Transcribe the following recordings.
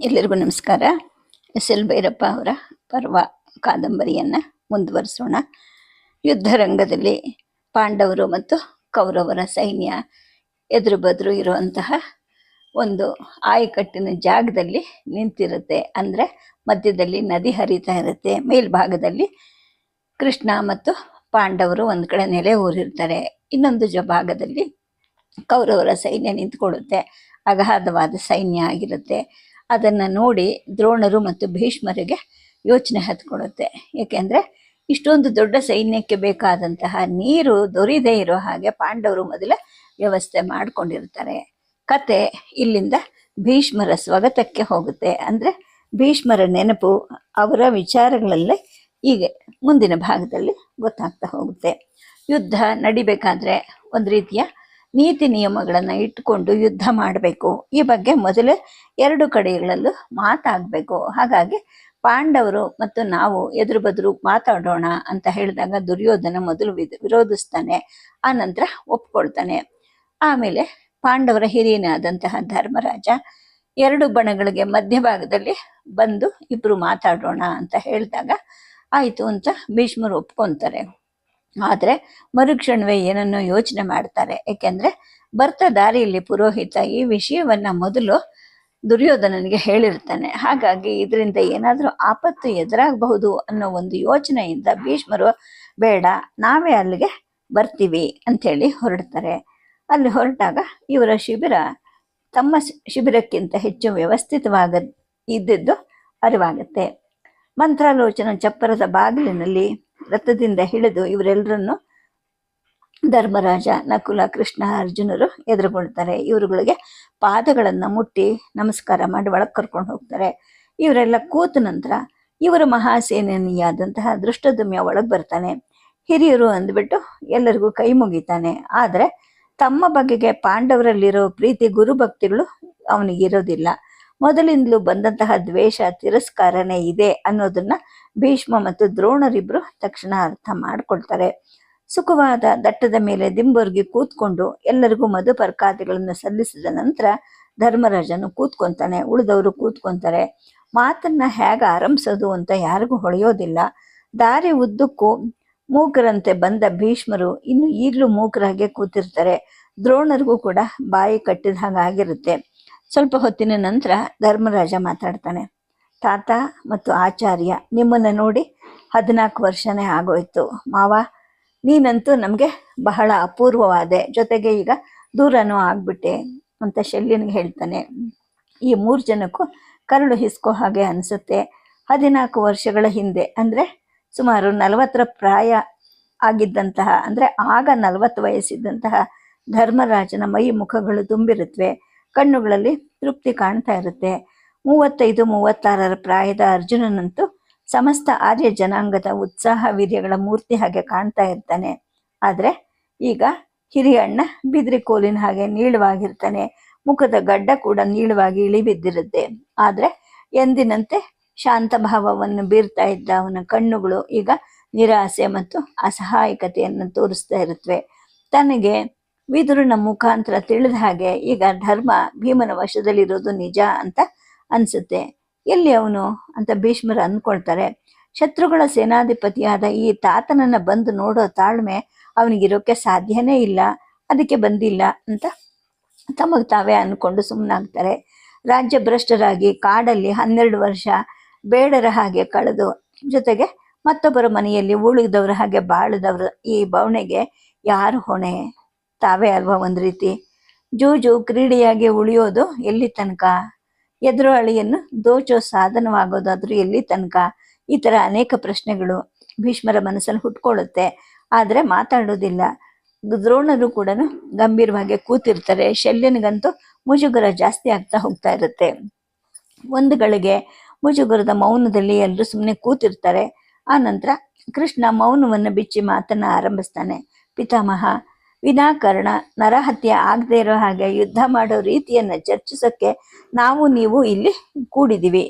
ಎಲ್ಲರಿಗೂ ನಮಸ್ಕಾರ. S L Bhyrappa ಅವರ ಪರ್ವ ಕಾದಂಬರಿಯನ್ನು ಮುಂದುವರಿಸೋಣ. ಯುದ್ಧ ರಂಗದಲ್ಲಿ ಪಾಂಡವರು ಮತ್ತು ಕೌರವರ ಸೈನ್ಯ ಎದುರು ಬದುರು ಇರುವಂತಹ ಒಂದು ಆಯಕಟ್ಟಿನ ಜಾಗದಲ್ಲಿ ನಿಂತಿರುತ್ತೆ. ಅಂದರೆ ಮಧ್ಯದಲ್ಲಿ ನದಿ ಹರಿತಾ ಇರುತ್ತೆ. ಮೇಲ್ಭಾಗದಲ್ಲಿ ಕೃಷ್ಣ ಮತ್ತು ಪಾಂಡವರು ಒಂದು ಕಡೆ ನೆಲೆ ಊರಿರ್ತಾರೆ. ಇನ್ನೊಂದು ಜ ಭಾಗದಲ್ಲಿ ಕೌರವರ ಸೈನ್ಯ ನಿಂತ್ಕೊಳ್ಳುತ್ತೆ. ಅಗಾಧವಾದ ಸೈನ್ಯ ಆಗಿರುತ್ತೆ. ಅದನ್ನು ನೋಡಿ ದ್ರೋಣರು ಮತ್ತು ಭೀಷ್ಮರಿಗೆ ಯೋಚನೆ ಹತ್ಕೊಡುತ್ತೆ ಏಕೆಂದರೆ ಇಷ್ಟೊಂದು ದೊಡ್ಡ ಸೈನ್ಯಕ್ಕೆ ಬೇಕಾದಂತಹ ನೀರು ದೊರೆಯದೇ ಇರೋ ಹಾಗೆ ಪಾಂಡವರು ಮೊದಲ ವ್ಯವಸ್ಥೆ ಮಾಡಿಕೊಂಡಿರ್ತಾರೆ. ಕತೆ ಇಲ್ಲಿಂದ ಭೀಷ್ಮರ ಸ್ವಾಗತಕ್ಕೆ ಹೋಗುತ್ತೆ. ಅಂದರೆ ಭೀಷ್ಮರ ನೆನಪು ಅವರ ವಿಚಾರಗಳಲ್ಲೇ ಹೀಗೆ ಮುಂದಿನ ಭಾಗದಲ್ಲಿ ಗೊತ್ತಾಗ್ತಾ ಹೋಗುತ್ತೆ. ಯುದ್ಧ ನಡಿಬೇಕಾದ್ರೆ ಒಂದು ರೀತಿಯ ನೀತಿ ನಿಯಮಗಳನ್ನು ಇಟ್ಟುಕೊಂಡು ಯುದ್ಧ ಮಾಡಬೇಕು. ಈ ಬಗ್ಗೆ ಮೊದಲೇ ಎರಡು ಕಡೆಗಳಲ್ಲೂ ಮಾತಾಗಬೇಕು ಹಾಗಾಗಿ ಪಾಂಡವರು ಮತ್ತು ನಾವು ಎದುರು ಬದುರು ಮಾತಾಡೋಣ ಅಂತ ಹೇಳಿದಾಗ ದುರ್ಯೋಧನ ಮೊದಲು ವಿರೋಧಿಸ್ತಾನೆ ಆನಂತರ ನಂತರ ಒಪ್ಕೊಳ್ತಾನೆ. ಆಮೇಲೆ ಪಾಂಡವರ ಹಿರಿಯನಾದಂತಹ ಧರ್ಮರಾಜ ಎರಡು ಬಣಗಳಿಗೆ ಮಧ್ಯಭಾಗದಲ್ಲಿ ಬಂದು ಇಬ್ರು ಮಾತಾಡೋಣ ಅಂತ ಹೇಳಿದಾಗ ಆಯಿತು ಅಂತ ಭೀಷ್ಮರು ಒಪ್ಕೊಂತಾರೆ. ಆದರೆ ಮರುಕ್ಷಣವೇ ಏನನ್ನೋ ಯೋಚನೆ ಮಾಡ್ತಾರೆ. ಏಕೆಂದರೆ ಬರ್ತಾ ದಾರಿಯಲ್ಲಿ ಪುರೋಹಿತ ಈ ವಿಷಯವನ್ನು ಮೊದಲು ದುರ್ಯೋಧನನಿಗೆ ಹೇಳಿರ್ತಾನೆ. ಹಾಗಾಗಿ ಇದರಿಂದ ಏನಾದರೂ ಆಪತ್ತು ಎದುರಾಗಬಹುದು ಅನ್ನೋ ಒಂದು ಯೋಚನೆಯಿಂದ ಭೀಷ್ಮರು, ಬೇಡ, ನಾವೇ ಅಲ್ಲಿಗೆ ಬರ್ತೀವಿ ಅಂಥೇಳಿ ಹೊರಡ್ತಾರೆ. ಅಲ್ಲಿ ಹೊರಟಾಗ ಇವರ ಶಿಬಿರ ತಮ್ಮ ಶಿಬಿರಕ್ಕಿಂತ ಹೆಚ್ಚು ವ್ಯವಸ್ಥಿತವಾಗ ಇದ್ದಿದ್ದು ಅರಿವಾಗುತ್ತೆ. ಮಂತ್ರಾಲೋಚನ ಚಪ್ಪರದ ಬಾಗಿಲಿನಲ್ಲಿ ರಥದಿಂದ ಹಿಡಿದು ಇವರೆಲ್ಲರನ್ನು ಧರ್ಮರಾಜ, ನಕುಲ, ಕೃಷ್ಣ, ಅರ್ಜುನರು ಎದುರುಗೊಳ್ತಾರೆ. ಇವರುಗಳಿಗೆ ಪಾದಗಳನ್ನು ಮುಟ್ಟಿ ನಮಸ್ಕಾರ ಮಾಡಿ ಒಳಗೆ ಕರ್ಕೊಂಡು ಹೋಗ್ತಾರೆ. ಇವರೆಲ್ಲ ಕೂತ ನಂತರ ಇವರ ಮಹಾಸೇನಿಯಾದಂತಹ ದೃಷ್ಟದಮ್ಯ ಒಳಗೆ ಬರ್ತಾನೆ. ಹಿರಿಯರು ಅಂದ್ಬಿಟ್ಟು ಎಲ್ಲರಿಗೂ ಕೈ ಮುಗಿತಾನೆ. ಆದರೆ ತಮ್ಮ ಬಗೆಗೆ ಪಾಂಡವರಲ್ಲಿರೋ ಪ್ರೀತಿ ಗುರುಭಕ್ತಿಗಳು ಅವನಿಗಿರೋದಿಲ್ಲ. ಮೊದಲಿಂದಲೂ ಬಂದಂತಹ ದ್ವೇಷ, ತಿರಸ್ಕಾರನೇ ಇದೆ ಅನ್ನೋದನ್ನ ಭೀಷ್ಮ ಮತ್ತು ದ್ರೋಣರಿಬ್ರು ತಕ್ಷಣ ಅರ್ಥ ಮಾಡ್ಕೊಳ್ತಾರೆ. ಸುಖವಾದ ದಟ್ಟದ ಮೇಲೆ ದಿಂಬೊರ್ಗಿ ಕೂತ್ಕೊಂಡು ಎಲ್ಲರಿಗೂ ಮಧುಪರ್ಕಾದಿಗಳನ್ನು ಸಲ್ಲಿಸಿದ ನಂತರ ಧರ್ಮರಾಜನು ಕೂತ್ಕೊಂತಾನೆ. ಉಳಿದವರು ಕೂತ್ಕೊಂತಾರೆ. ಮಾತನ್ನ ಹೇಗೆ ಆರಂಭಿಸೋದು ಅಂತ ಯಾರಿಗೂ ಹೊಳೆಯೋದಿಲ್ಲ. ದಾರಿ ಉದ್ದಕ್ಕೂ ಮೂಕರಂತೆ ಬಂದ ಭೀಷ್ಮರು ಇನ್ನು ಈಗಲೂ ಮೂಕರಾಗೆ ಕೂತಿರ್ತಾರೆ. ದ್ರೋಣರಿಗೂ ಕೂಡ ಬಾಯಿ ಕಟ್ಟಿದ ಹಾಗಾಗಿರುತ್ತೆ ಸ್ವಲ್ಪ ಹೊತ್ತಿನ ನಂತರ ಧರ್ಮರಾಜ ಮಾತಾಡ್ತಾನೆ. ತಾತ ಮತ್ತು ಆಚಾರ್ಯ, ನಿಮ್ಮನ್ನು ನೋಡಿ ಹದಿನಾಲ್ಕು ವರ್ಷನೇ ಆಗೋಯ್ತು. ಮಾವ, ನೀನಂತೂ ನಮಗೆ ಬಹಳ ಅಪೂರ್ವವಾದೆ. ಜೊತೆಗೆ ಈಗ ದೂರನೂ ಆಗ್ಬಿಟ್ಟೆ ಅಂತ ಶಲ್ಯನಿಗೆ ಹೇಳ್ತಾನೆ. ಈ ಮೂರು ಜನಕ್ಕೂ ಕರಳು ಹಿಸ್ಕೋ ಹಾಗೆ ಅನಿಸುತ್ತೆ. ಹದಿನಾಲ್ಕು ವರ್ಷಗಳ ಹಿಂದೆ, ಅಂದರೆ ಸುಮಾರು ನಲವತ್ತರ ಪ್ರಾಯ ಆಗಿದ್ದಂತಹ, ಅಂದರೆ ಆಗ ನಲವತ್ತು ವಯಸ್ಸಿದ್ದಂತಹ ಧರ್ಮರಾಜನ ಮೈ ಮುಖಗಳು ತುಂಬಿರುತ್ತವೆ ಕಣ್ಣುಗಳಲ್ಲಿ ತೃಪ್ತಿ ಕಾಣ್ತಾ ಇರುತ್ತೆ. ಮೂವತ್ತೈದು, ಮೂವತ್ತಾರರ ಪ್ರಾಯದ ಅರ್ಜುನನಂತೂ ಸಮಸ್ತ ಆರ್ಯ ಜನಾಂಗದ ಉತ್ಸಾಹ ವೀರ್ಯಗಳ ಮೂರ್ತಿ ಹಾಗೆ ಕಾಣ್ತಾ ಇರ್ತಾನೆ. ಆದರೆ ಈಗ ಹಿರಿಯ ಅಣ್ಣ ಬಿದಿರಿ ಕೋಲಿನ ಹಾಗೆ ನೀಳವಾಗಿರ್ತಾನೆ. ಮುಖದ ಗಡ್ಡ ಕೂಡ ನೀಳವಾಗಿ ಇಳಿಬಿದ್ದಿರುತ್ತೆ. ಆದರೆ ಎಂದಿನಂತೆ ಶಾಂತ ಭಾವವನ್ನು ಬೀರ್ತಾ ಇದ್ದ ಅವನ ಕಣ್ಣುಗಳು ಈಗ ನಿರಾಸೆ ಮತ್ತು ಅಸಹಾಯಕತೆಯನ್ನು ತೋರಿಸ್ತಾ ಇರುತ್ತವೆ ತನಗೆ ವಿದುರನ ಮುಖಾಂತರ ತಿಳಿದ ಹಾಗೆ ಈಗ ಧರ್ಮ ಭೀಮನ ವಶದಲ್ಲಿರೋದು ನಿಜ ಅಂತ ಅನ್ಸುತ್ತೆ. ಎಲ್ಲಿ ಅವನು ಅಂತ ಭೀಷ್ಮರು ಅಂದ್ಕೊಳ್ತಾರೆ. ಶತ್ರುಗಳ ಸೇನಾಧಿಪತಿಯಾದ ಈ ತಾತನನ್ನ ಬಂದು ನೋಡೋ ತಾಳ್ಮೆ ಅವನಿಗಿರೋಕ್ಕೆ ಸಾಧ್ಯನೇ ಇಲ್ಲ. ಅದಕ್ಕೆ ಬಂದಿಲ್ಲ ಅಂತ ತಮಗೆ ತಾವೇ ಅಂದ್ಕೊಂಡು ಸುಮ್ಮನಾಗ್ತಾರೆ ರಾಜ್ಯ ಭ್ರಷ್ಟರಾಗಿ ಕಾಡಲ್ಲಿ ಹನ್ನೆರಡು ವರ್ಷ ಬೇಡರ ಹಾಗೆ ಕಳೆದು ಜೊತೆಗೆ ಮತ್ತೊಬ್ಬರ ಮನೆಯಲ್ಲಿ ಉಳಿದವರ ಹಾಗೆ ಬಾಳದವರು ಈ ಬವಣೆಗೆ ಯಾರು ಹೊಣೆ? ತಾವೇ ಅಲ್ವಾ ಒಂದು ರೀತಿ? ಜೂಜು ಕ್ರೀಡೆಯಾಗಿ ಉಳಿಯೋದು ಎಲ್ಲಿ ತನಕ? ಎದುರು ಅಳಿಯನ್ನು ದೋಚೋ ಸಾಧನವಾಗೋದಾದ್ರೂ ಎಲ್ಲಿ ತನಕ? ಈ ಥರ ಅನೇಕ ಪ್ರಶ್ನೆಗಳು ಭೀಷ್ಮರ ಮನಸ್ಸಲ್ಲಿ ಹುಟ್ಕೊಳ್ಳುತ್ತೆ. ಆದರೆ ಮಾತಾಡೋದಿಲ್ಲ. ದ್ರೋಣರು ಕೂಡ ಗಂಭೀರವಾಗಿ ಕೂತಿರ್ತಾರೆ. ಶಲ್ಯನಿಗಂತೂ ಮುಜುಗರ ಜಾಸ್ತಿ ಆಗ್ತಾ ಹೋಗ್ತಾ ಇರುತ್ತೆ. ಒಂದು ಗಳಿಗೆ ಮುಜುಗರದ ಮೌನದಲ್ಲಿ ಎಲ್ಲರೂ ಸುಮ್ಮನೆ ಕೂತಿರ್ತಾರೆ. ಆ ನಂತರ ಕೃಷ್ಣ ಮೌನವನ್ನು ಬಿಚ್ಚಿ ಮಾತನ್ನ ಆರಂಭಿಸ್ತಾನೆ. ಪಿತಾಮಹ ವಿನಾಕಾರಣ ನರಹತ್ಯೆ ಆಗದೇ ಇರೋ ಹಾಗೆ ಯುದ್ಧ ಮಾಡೋ ರೀತಿಯನ್ನು ಚರ್ಚಿಸೋಕ್ಕೆ ನಾವು ನೀವು ಇಲ್ಲಿ ಕೂಡಿದ್ದೀವಿ.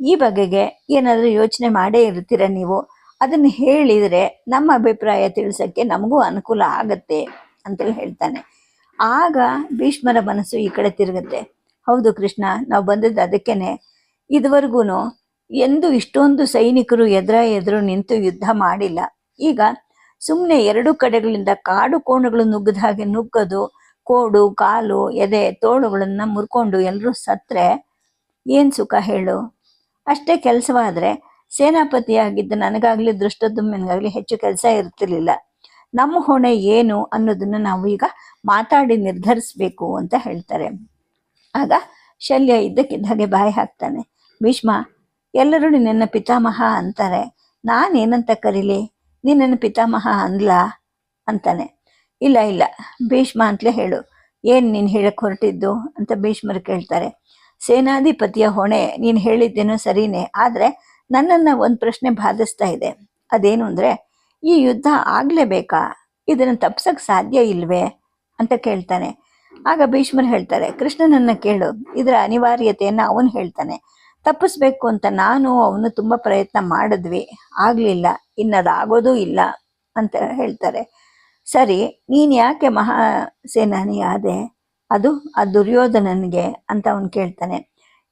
ಈ ಬಗೆಗೆ ಏನಾದರೂ ಯೋಚನೆ ಮಾಡೇ ಇರ್ತೀರ ನೀವು? ಅದನ್ನು ಹೇಳಿದರೆ ನಮ್ಮ ಅಭಿಪ್ರಾಯ ತಿಳಿಸೋಕ್ಕೆ ನಮಗೂ ಅನುಕೂಲ ಆಗತ್ತೆ ಅಂತೇಳಿ ಹೇಳ್ತಾನೆ. ಆಗ ಭೀಷ್ಮರ ಮನಸ್ಸು ಈ ಕಡೆ ತಿರುಗುತ್ತೆ. ಹೌದು ಕೃಷ್ಣ, ನಾವು ಬಂದದ್ದು ಅದಕ್ಕೇನೆ. ಇದುವರೆಗೂ ಎಂದು ಇಷ್ಟೊಂದು ಸೈನಿಕರು ಎದುರ ಎದುರು ನಿಂತು ಯುದ್ಧ ಮಾಡಿಲ್ಲ. ಈಗ ಸುಮ್ಮನೆ ಎರಡು ಕಡೆಗಳಿಂದ ಕಾಡು ಕೋಣಗಳು ನುಗ್ಗದ ಹಾಗೆ ನುಗ್ಗೋದು, ಕೋಡು, ಕಾಲು, ಎದೆ, ತೋಳುಗಳನ್ನ ಮುರ್ಕೊಂಡು ಎಲ್ಲರೂ ಸತ್ರೆ, ಏನ್ ಸುಖ ಹೇಳು? ಅಷ್ಟೇ ಕೆಲಸವಾದ್ರೆ ಸೇನಾಪತಿಯಾಗಿದ್ದ ನನಗಾಗ್ಲಿ ದೃಷ್ಟದುಮ್ಯನಿಗಾಗ್ಲಿ ಹೆಚ್ಚು ಕೆಲಸ ಇರ್ತಿರ್ಲಿಲ್ಲ. ನಮ್ಮ ಹೊಣೆ ಏನು ಅನ್ನೋದನ್ನ ನಾವು ಈಗ ಮಾತಾಡಿ ನಿರ್ಧರಿಸ್ಬೇಕು ಅಂತ ಹೇಳ್ತಾರೆ. ಆಗ ಶಲ್ಯ ಇದ್ದಕ್ಕಿದ್ದ ಹಾಗೆ ಬಾಯಿ ಹಾಕ್ತಾನೆ. ಭೀಷ್ಮ, ಎಲ್ಲರೂ ನಿನ್ನ ಪಿತಾಮಹ ಅಂತಾರೆ. ನಾನೇನಂತ ಕರೀಲಿ? ನಿನ್ನ ಪಿತಾಮಹ ಅಂದ್ಲ? ಅಂತಾನೆ. ಇಲ್ಲ ಇಲ್ಲ. ಭೀಷ್ಮ ಅಂತಲೇ ಹೇಳು. ಏನು ನೀನು ಹೇಳಕ್ಕೆ ಹೊರಟಿದ್ದು? ಅಂತ ಭೀಷ್ಮರು ಕೇಳ್ತಾರೆ. ಸೇನಾಧಿಪತಿಯ ಹೊಣೆ, ನೀನು ಹೇಳಿದ್ದೇನು ಸರಿನೇ. ಆದರೆ ನನ್ನನ್ನ ಒಂದು ಪ್ರಶ್ನೆ ಬಾಧಿಸ್ತಾ ಇದೆ. ಅದೇನು ಅಂದರೆ, ಈ ಯುದ್ಧ ಆಗಲೇಬೇಕಾ? ಇದನ್ನು ತಪ್ಸಕ್ಕೆ ಸಾಧ್ಯ ಇಲ್ವೇ? ಅಂತ ಕೇಳ್ತಾನೆ. ಆಗ ಭೀಷ್ಮರು ಹೇಳ್ತಾರೆ, ಕೃಷ್ಣನನ್ನು ಕೇಳು. ಇದರ ಅನಿವಾರ್ಯತೆಯನ್ನ ಅವನು ಹೇಳ್ತಾನೆ. ತಪ್ಪಿಸ್ಬೇಕು ಅಂತ ನಾನು ಅವನು ತುಂಬ ಪ್ರಯತ್ನ ಮಾಡಿದ್ವಿ. ಆಗ್ಲಿಲ್ಲ, ಇನ್ನದಾಗೋದೂ ಇಲ್ಲ ಅಂತ ಹೇಳ್ತಾರೆ. ಸರಿ, ನೀನ್ ಯಾಕೆ ಮಹಾ ಸೇನಾನಿ ಆದೆ? ಅದು, ಆ ದುರ್ಯೋಧನನಿಗೆ ಅಂತ ಅವನು ಕೇಳ್ತಾನೆ.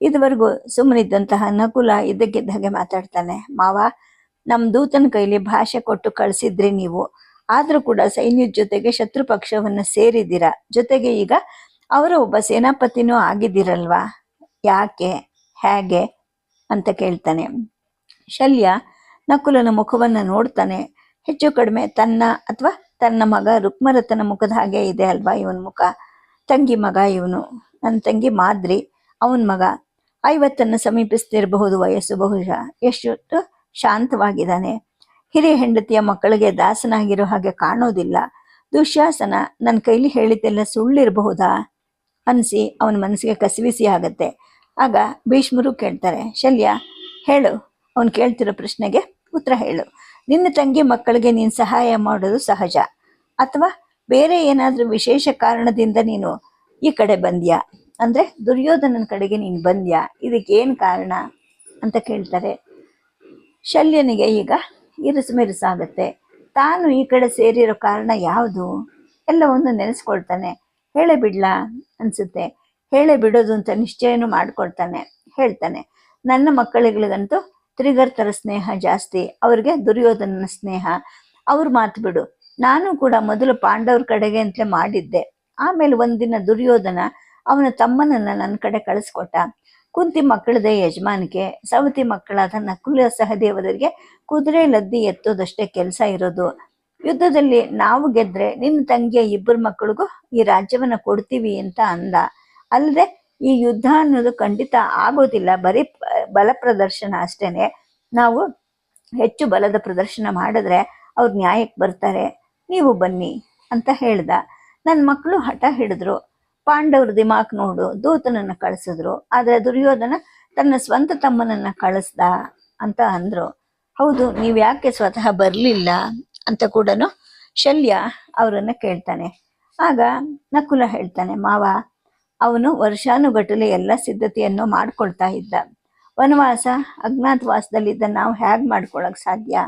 ಇದುವರೆಗೂ ಸುಮ್ಮನಿದ್ದಂತಹ ನಕುಲ ಇದ್ದಕ್ಕಿದ್ದ ಹಾಗೆ ಮಾತಾಡ್ತಾನೆ. ಮಾವ, ನಮ್ ದೂತನ ಕೈಲಿ ಭಾಷೆ ಕೊಟ್ಟು ಕಳಿಸಿದ್ರಿ ನೀವು. ಆದರೂ ಕೂಡ ಸೈನ್ಯದ ಜೊತೆಗೆ ಶತ್ರು ಪಕ್ಷವನ್ನು ಸೇರಿದ್ದೀರಾ? ಜೊತೆಗೆ ಈಗ ಅವರ ಒಬ್ಬ ಸೇನಾಪತಿನೂ ಆಗಿದ್ದೀರಲ್ವಾ? ಯಾಕೆ? ಹೇಗೆ ಅಂತ ಕೇಳ್ತಾನೆ. ಶಲ್ಯ ನಕುಲನ ಮುಖವನ್ನ ನೋಡ್ತಾನೆ. ಹೆಚ್ಚು ಕಡಿಮೆ ತನ್ನ ಅಥವಾ ತನ್ನ ಮಗ ರುಕ್ಮರತನ ಮುಖದ ಹಾಗೆ ಇದೆ ಅಲ್ವಾ ಇವನ್ ಮುಖ? ತಂಗಿ ಮಗ ಇವನು. ನನ್ನ ತಂಗಿ ಮಾದ್ರಿ, ಅವನ ಮಗ. ಐವತ್ತನ್ನು ಸಮೀಪಿಸ್ತಿರಬಹುದು ವಯಸ್ಸು ಬಹುಶಃ. ಎಷ್ಟು ಶಾಂತವಾಗಿದ್ದಾನೆ. ಹಿರಿಯ ಹೆಂಡತಿಯ ಮಕ್ಕಳಿಗೆ ದಾಸನಾಗಿರೋ ಹಾಗೆ ಕಾಣೋದಿಲ್ಲ. ದುಶ್ಯಾಸನ ನನ್ನ ಕೈಲಿ ಹೇಳಿದ್ದೆಲ್ಲ ಸುಳ್ಳಿರಬಹುದಾ? ಅನಿಸಿ ಅವನ ಮನಸ್ಸಿಗೆ ಕಸಿವಿಸಿ ಆಗತ್ತೆ. ಆಗ ಭೀಷ್ಮರು ಕೇಳ್ತಾರೆ, ಶಲ್ಯ, ಹೇಳು. ಅವನು ಕೇಳ್ತಿರೋ ಪ್ರಶ್ನೆಗೆ ಉತ್ತರ ಹೇಳು. ನಿನ್ನ ತಂಗಿ ಮಕ್ಕಳಿಗೆ ನೀನು ಸಹಾಯ ಮಾಡೋದು ಸಹಜ. ಅಥವಾ ಬೇರೆ ಏನಾದರೂ ವಿಶೇಷ ಕಾರಣದಿಂದ ನೀನು ಈ ಕಡೆ ಬಂದ್ಯಾ? ಅಂದರೆ ದುರ್ಯೋಧನನ ಕಡೆಗೆ ನೀನು ಬಂದ್ಯಾ? ಇದಕ್ಕೆ ಏನು ಕಾರಣ? ಅಂತ ಕೇಳ್ತಾರೆ. ಶಲ್ಯನಿಗೆ ಈಗ ಇರುಸು ಮಿರುಸಾಗತ್ತೆ ತಾನು ಈ ಕಡೆ ಸೇರಿರೋ ಕಾರಣ ಯಾವುದು? ಎಲ್ಲವನ್ನು ನೆನೆಸ್ಕೊಳ್ತಾನೆ. ಹೇಳೇ ಬಿಡ್ಲಾ? ಅನ್ಸುತ್ತೆ. ಹೇಳೇ ಬಿಡೋದು ಅಂತ ನಿಶ್ಚಯನೂ ಮಾಡ್ಕೊಳ್ತಾನೆ ಹೇಳ್ತಾನೆ. ನನ್ನ ಮಕ್ಕಳಿಗಳಿಗಂತೂ ತ್ರಿಗರ್ತರ ಸ್ನೇಹ ಜಾಸ್ತಿ, ಅವ್ರಿಗೆ ದುರ್ಯೋಧನನ ಸ್ನೇಹ. ಅವ್ರ ಮಾತು ಬಿಡು, ನಾನು ಕೂಡ ಮೊದಲು ಪಾಂಡವ್ರ ಕಡೆಗೆ ಅಂತಲೇ ಮಾಡಿದ್ದೆ. ಆಮೇಲೆ ಒಂದಿನ ದುರ್ಯೋಧನ ಅವನ ತಮ್ಮನನ್ನ ನನ್ನ ಕಡೆ ಕಳಿಸ್ಕೊಟ್ಟ. ಕುಂತಿ ಮಕ್ಕಳದೇ ಯಜಮಾನಿಕೆ ಸವತಿ ಮಕ್ಕಳಾದ ನಕುಲ ಸಹದೇವರಿಗೆ ಕುದುರೆ ಲದ್ದಿ ಎತ್ತೋದಷ್ಟೇ ಕೆಲಸ ಇರೋದು. ಯುದ್ಧದಲ್ಲಿ ನಾವು ಗೆದ್ರೆ ನಿನ್ನ ತಂಗಿಯ ಇಬ್ಬರು ಮಕ್ಕಳಿಗೂ ಈ ರಾಜ್ಯವನ್ನ ಕೊಡ್ತೀವಿ ಅಂತ ಅಂದ. ಅಲ್ಲದೆ ಈ ಯುದ್ಧ ಅನ್ನೋದು ಖಂಡಿತ ಆಗೋದಿಲ್ಲ. ಬರೀ ಬಲ ಪ್ರದರ್ಶನ ಅಷ್ಟೇನೆ. ನಾವು ಹೆಚ್ಚು ಬಲದ ಪ್ರದರ್ಶನ ಮಾಡಿದ್ರೆ ಅವ್ರು ನ್ಯಾಯಕ್ಕೆ ಬರ್ತಾರೆ. ನೀವು ಬನ್ನಿ ಅಂತ ಹೇಳ್ದ. ನನ್ನ ಮಕ್ಕಳು ಹಠ ಹಿಡಿದ್ರು. ಪಾಂಡವ್ರ ದಿಮಾಕ್ ನೋಡು. ದೂತನನ್ನ ಕಳಿಸಿದ್ರು. ಆದರೆ ದುರ್ಯೋಧನ ತನ್ನ ಸ್ವಂತ ತಮ್ಮನನ್ನ ಕಳಿಸ್ದ ಅಂತ ಅಂದರು. ಹೌದು, ನೀವು ಯಾಕೆ ಸ್ವತಃ ಬರಲಿಲ್ಲ ಅಂತ ಕೂಡ ಶಲ್ಯ ಅವರನ್ನು ಕೇಳ್ತಾನೆ. ಆಗ ನಕುಲ ಹೇಳ್ತಾನೆ, ಮಾವ ಅವನು ವರ್ಷಾನುಗಟ್ಟಲೆ ಎಲ್ಲ ಸಿದ್ಧತೆಯನ್ನು ಮಾಡ್ಕೊಳ್ತಾ ಇದ್ದ. ವನವಾಸ, ಅಜ್ಞಾತವಾಸದಲ್ಲಿದ್ದ ನಾವು ಹ್ಯಾಗ್ ಮಾಡ್ಕೊಳಕ್ ಸಾಧ್ಯ?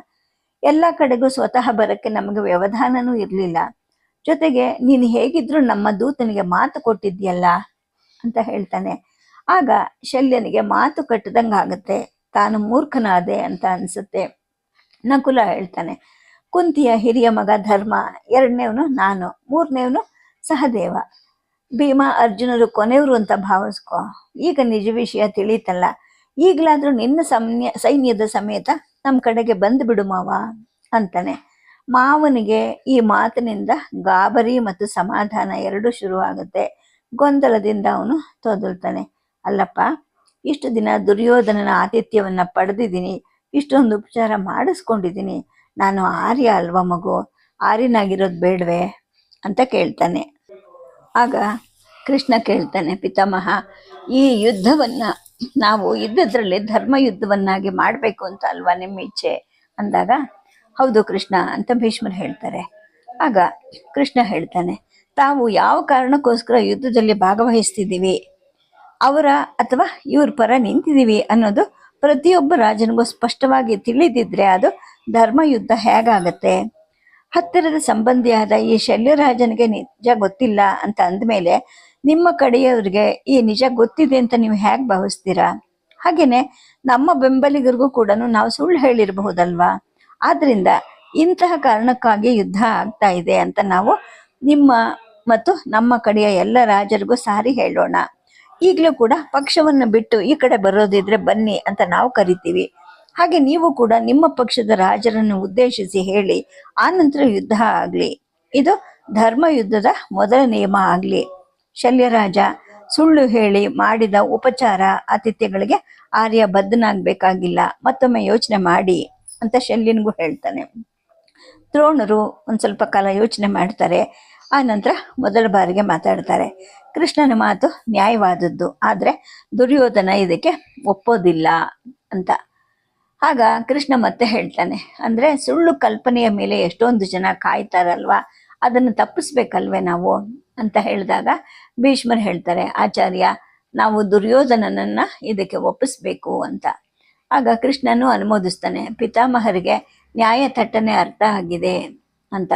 ಎಲ್ಲ ಕಡೆಗೂ ಸ್ವತಃ ಬರಕ್ಕೆ ನಮಗೆ ವ್ಯವಧಾನನೂ ಇರಲಿಲ್ಲ. ಜೊತೆಗೆ, ನೀನು ಹೇಗಿದ್ರು ನಮ್ಮ ದೂತನಿಗೆ ಮಾತು ಕೊಟ್ಟಿದ್ಯಲ್ಲ ಅಂತ ಹೇಳ್ತಾನೆ. ಆಗ ಶಲ್ಯನಿಗೆ ಮಾತು ಕಟ್ಟದಂಗ ಆಗತ್ತೆ ತಾನು ಮೂರ್ಖನಾದೆ ಅಂತ ಅನ್ಸುತ್ತೆ. ನಕುಲ ಹೇಳ್ತಾನೆ. ಕುಂತಿಯ ಹಿರಿಯ ಮಗ ಧರ್ಮ, ಎರಡನೇವನು ನಾನು, ಮೂರನೇವನು ಸಹದೇವ. ಭೀಮ ಅರ್ಜುನರು ಕೊನೆಯವರು ಅಂತ ಭಾವಿಸ್ಕೊ. ಈಗ ನಿಜ ವಿಷಯ ತಿಳಿತಲ್ಲ. ಈಗಲಾದರೂ ನಿನ್ನ ಸಮ್ಯ ಸೈನ್ಯದ ಸಮೇತ ನಮ್ಮ ಕಡೆಗೆ ಬಂದು ಬಿಡು ಮಾವ, ಅಂತಾನೆ. ಮಾವನಿಗೆ ಈ ಮಾತಿನಿಂದ ಗಾಬರಿ ಮತ್ತು ಸಮಾಧಾನ ಎರಡೂ ಶುರುವಾಗುತ್ತೆ. ಗೊಂದಲದಿಂದ ಅವನು ತೊದಲ್ತಾನೆ. ಅಲ್ಲಪ್ಪ, ಇಷ್ಟು ದಿನ ದುರ್ಯೋಧನನ ಆತಿಥ್ಯವನ್ನು ಪಡೆದಿದ್ದೀನಿ. ಇಷ್ಟೊಂದು ಉಪಚಾರ ಮಾಡಿಸ್ಕೊಂಡಿದ್ದೀನಿ. ನಾನು ಆರ್ಯ ಅಲ್ವಾ ಮಗು? ಆರ್ಯನಾಗಿರೋದು ಬೇಡವೆ? ಅಂತ ಕೇಳ್ತಾನೆ. ಆಗ ಕೃಷ್ಣ ಕೇಳ್ತಾನೆ, ಪಿತಾಮಹ, ಈ ಯುದ್ಧವನ್ನ ನಾವು ಇದ್ದದ್ರಲ್ಲಿ ಧರ್ಮ ಯುದ್ಧವನ್ನಾಗಿ ಮಾಡಬೇಕು ಅಂತ ಅಲ್ವಾ ನಿಮ್ಮ ಇಚ್ಛೆ? ಅಂದಾಗ, ಹೌದು ಕೃಷ್ಣ ಅಂತ ಭೀಷ್ಮರು ಹೇಳ್ತಾರೆ. ಆಗ ಕೃಷ್ಣ ಹೇಳ್ತಾನೆ, ತಾವು ಯಾವ ಕಾರಣಕ್ಕೋಸ್ಕರ ಯುದ್ಧದಲ್ಲಿ ಭಾಗವಹಿಸ್ತಿದ್ದೀವಿ? ಅವರ ಅಥವಾ ಇವ್ರ ಪರ ನಿಂತಿದ್ದೀವಿ ಅನ್ನೋದು ಪ್ರತಿಯೊಬ್ಬ ರಾಜನಿಗೂ ಸ್ಪಷ್ಟವಾಗಿ ತಿಳಿದಿದ್ರೆ ಅದು ಧರ್ಮ ಯುದ್ಧ ಹೇಗಾಗತ್ತೆ? ಹತ್ತಿರದ ಸಂಬಂಧಿಯಾದ ಈ ಶಲ್ಯರಾಜನಿಗೆ ನಿಜ ಗೊತ್ತಿಲ್ಲ ಅಂತ ಅಂದಮೇಲೆ ನಿಮ್ಮ ಕಡೆಯವರಿಗೆ ಈ ನಿಜ ಗೊತ್ತಿದೆ ಅಂತ ನೀವು ಹೇಗೆ ಭಾವಿಸ್ತೀರಾ? ಹಾಗೇನೆ ನಮ್ಮ ಬೆಂಬಲಿಗರಿಗೂ ಕೂಡ ನಾವು ಸುಳ್ಳು ಹೇಳಿರಬಹುದಲ್ವಾ? ಆದ್ರಿಂದ ಇಂತಹ ಕಾರಣಕ್ಕಾಗಿ ಯುದ್ಧ ಆಗ್ತಾ ಇದೆ ಅಂತ ನಾವು ನಿಮ್ಮ ಮತ್ತು ನಮ್ಮ ಕಡೆಯ ಎಲ್ಲ ರಾಜರಿಗೂ ಸಾರಿ ಹೇಳೋಣ. ಈಗಲೂ ಕೂಡ ಪಕ್ಷವನ್ನು ಬಿಟ್ಟು ಈ ಕಡೆ ಬರೋದಿದ್ರೆ ಬನ್ನಿ ಅಂತ ನಾವು ಕರಿತೀವಿ. ಹಾಗೆ ನೀವು ಕೂಡ ನಿಮ್ಮ ಪಕ್ಷದ ರಾಜರನ್ನು ಉದ್ದೇಶಿಸಿ ಹೇಳಿ, ಆ ನಂತರ ಯುದ್ಧ ಆಗಲಿ. ಇದು ಧರ್ಮ ಯುದ್ಧದ ಮೊದಲ ನಿಯಮ ಆಗಲಿ. ಶಲ್ಯರಾಜ, ಸುಳ್ಳು ಹೇಳಿ ಮಾಡಿದ ಉಪಚಾರ ಆತಿಥ್ಯಗಳಿಗೆ ಆರ್ಯ ಬದ್ಧನಾಗಬೇಕಾಗಿಲ್ಲ. ಮತ್ತೊಮ್ಮೆ ಯೋಚನೆ ಮಾಡಿ ಅಂತ ಶಲ್ಯನಿಗೂ ಹೇಳ್ತಾನೆ. ದ್ರೋಣರು ಒಂದು ಸ್ವಲ್ಪ ಕಾಲ ಯೋಚನೆ ಮಾಡ್ತಾರೆ, ಆ ನಂತರ ಮೊದಲ ಬಾರಿಗೆ ಮಾತಾಡ್ತಾರೆ. ಕೃಷ್ಣನ ಮಾತು ನ್ಯಾಯವಾದದ್ದು, ಆದರೆ ದುರ್ಯೋಧನ ಇದಕ್ಕೆ ಒಪ್ಪೋದಿಲ್ಲ ಅಂತ. ಆಗ ಕೃಷ್ಣ ಮತ್ತೆ ಹೇಳ್ತಾನೆ, ಅಂದ್ರೆ ಸುಳ್ಳು ಕಲ್ಪನೆಯ ಮೇಲೆ ಎಷ್ಟೊಂದು ಜನ ಕಾಯ್ತಾರಲ್ವಾ, ಅದನ್ನು ತಪ್ಪಿಸ್ಬೇಕಲ್ವೇ ನಾವು? ಅಂತ ಹೇಳಿದಾಗ ಭೀಷ್ಮರ್ ಹೇಳ್ತಾರೆ, ಆಚಾರ್ಯ, ನಾವು ದುರ್ಯೋಧನನನ್ನ ಇದಕ್ಕೆ ಒಪ್ಪಿಸ್ಬೇಕು ಅಂತ. ಆಗ ಕೃಷ್ಣನು ಅನುಮೋದಿಸ್ತಾನೆ, ಪಿತಾಮಹರಿಗೆ ನ್ಯಾಯ ತಟ್ಟನೆ ಅರ್ಥ ಆಗಿದೆ ಅಂತ.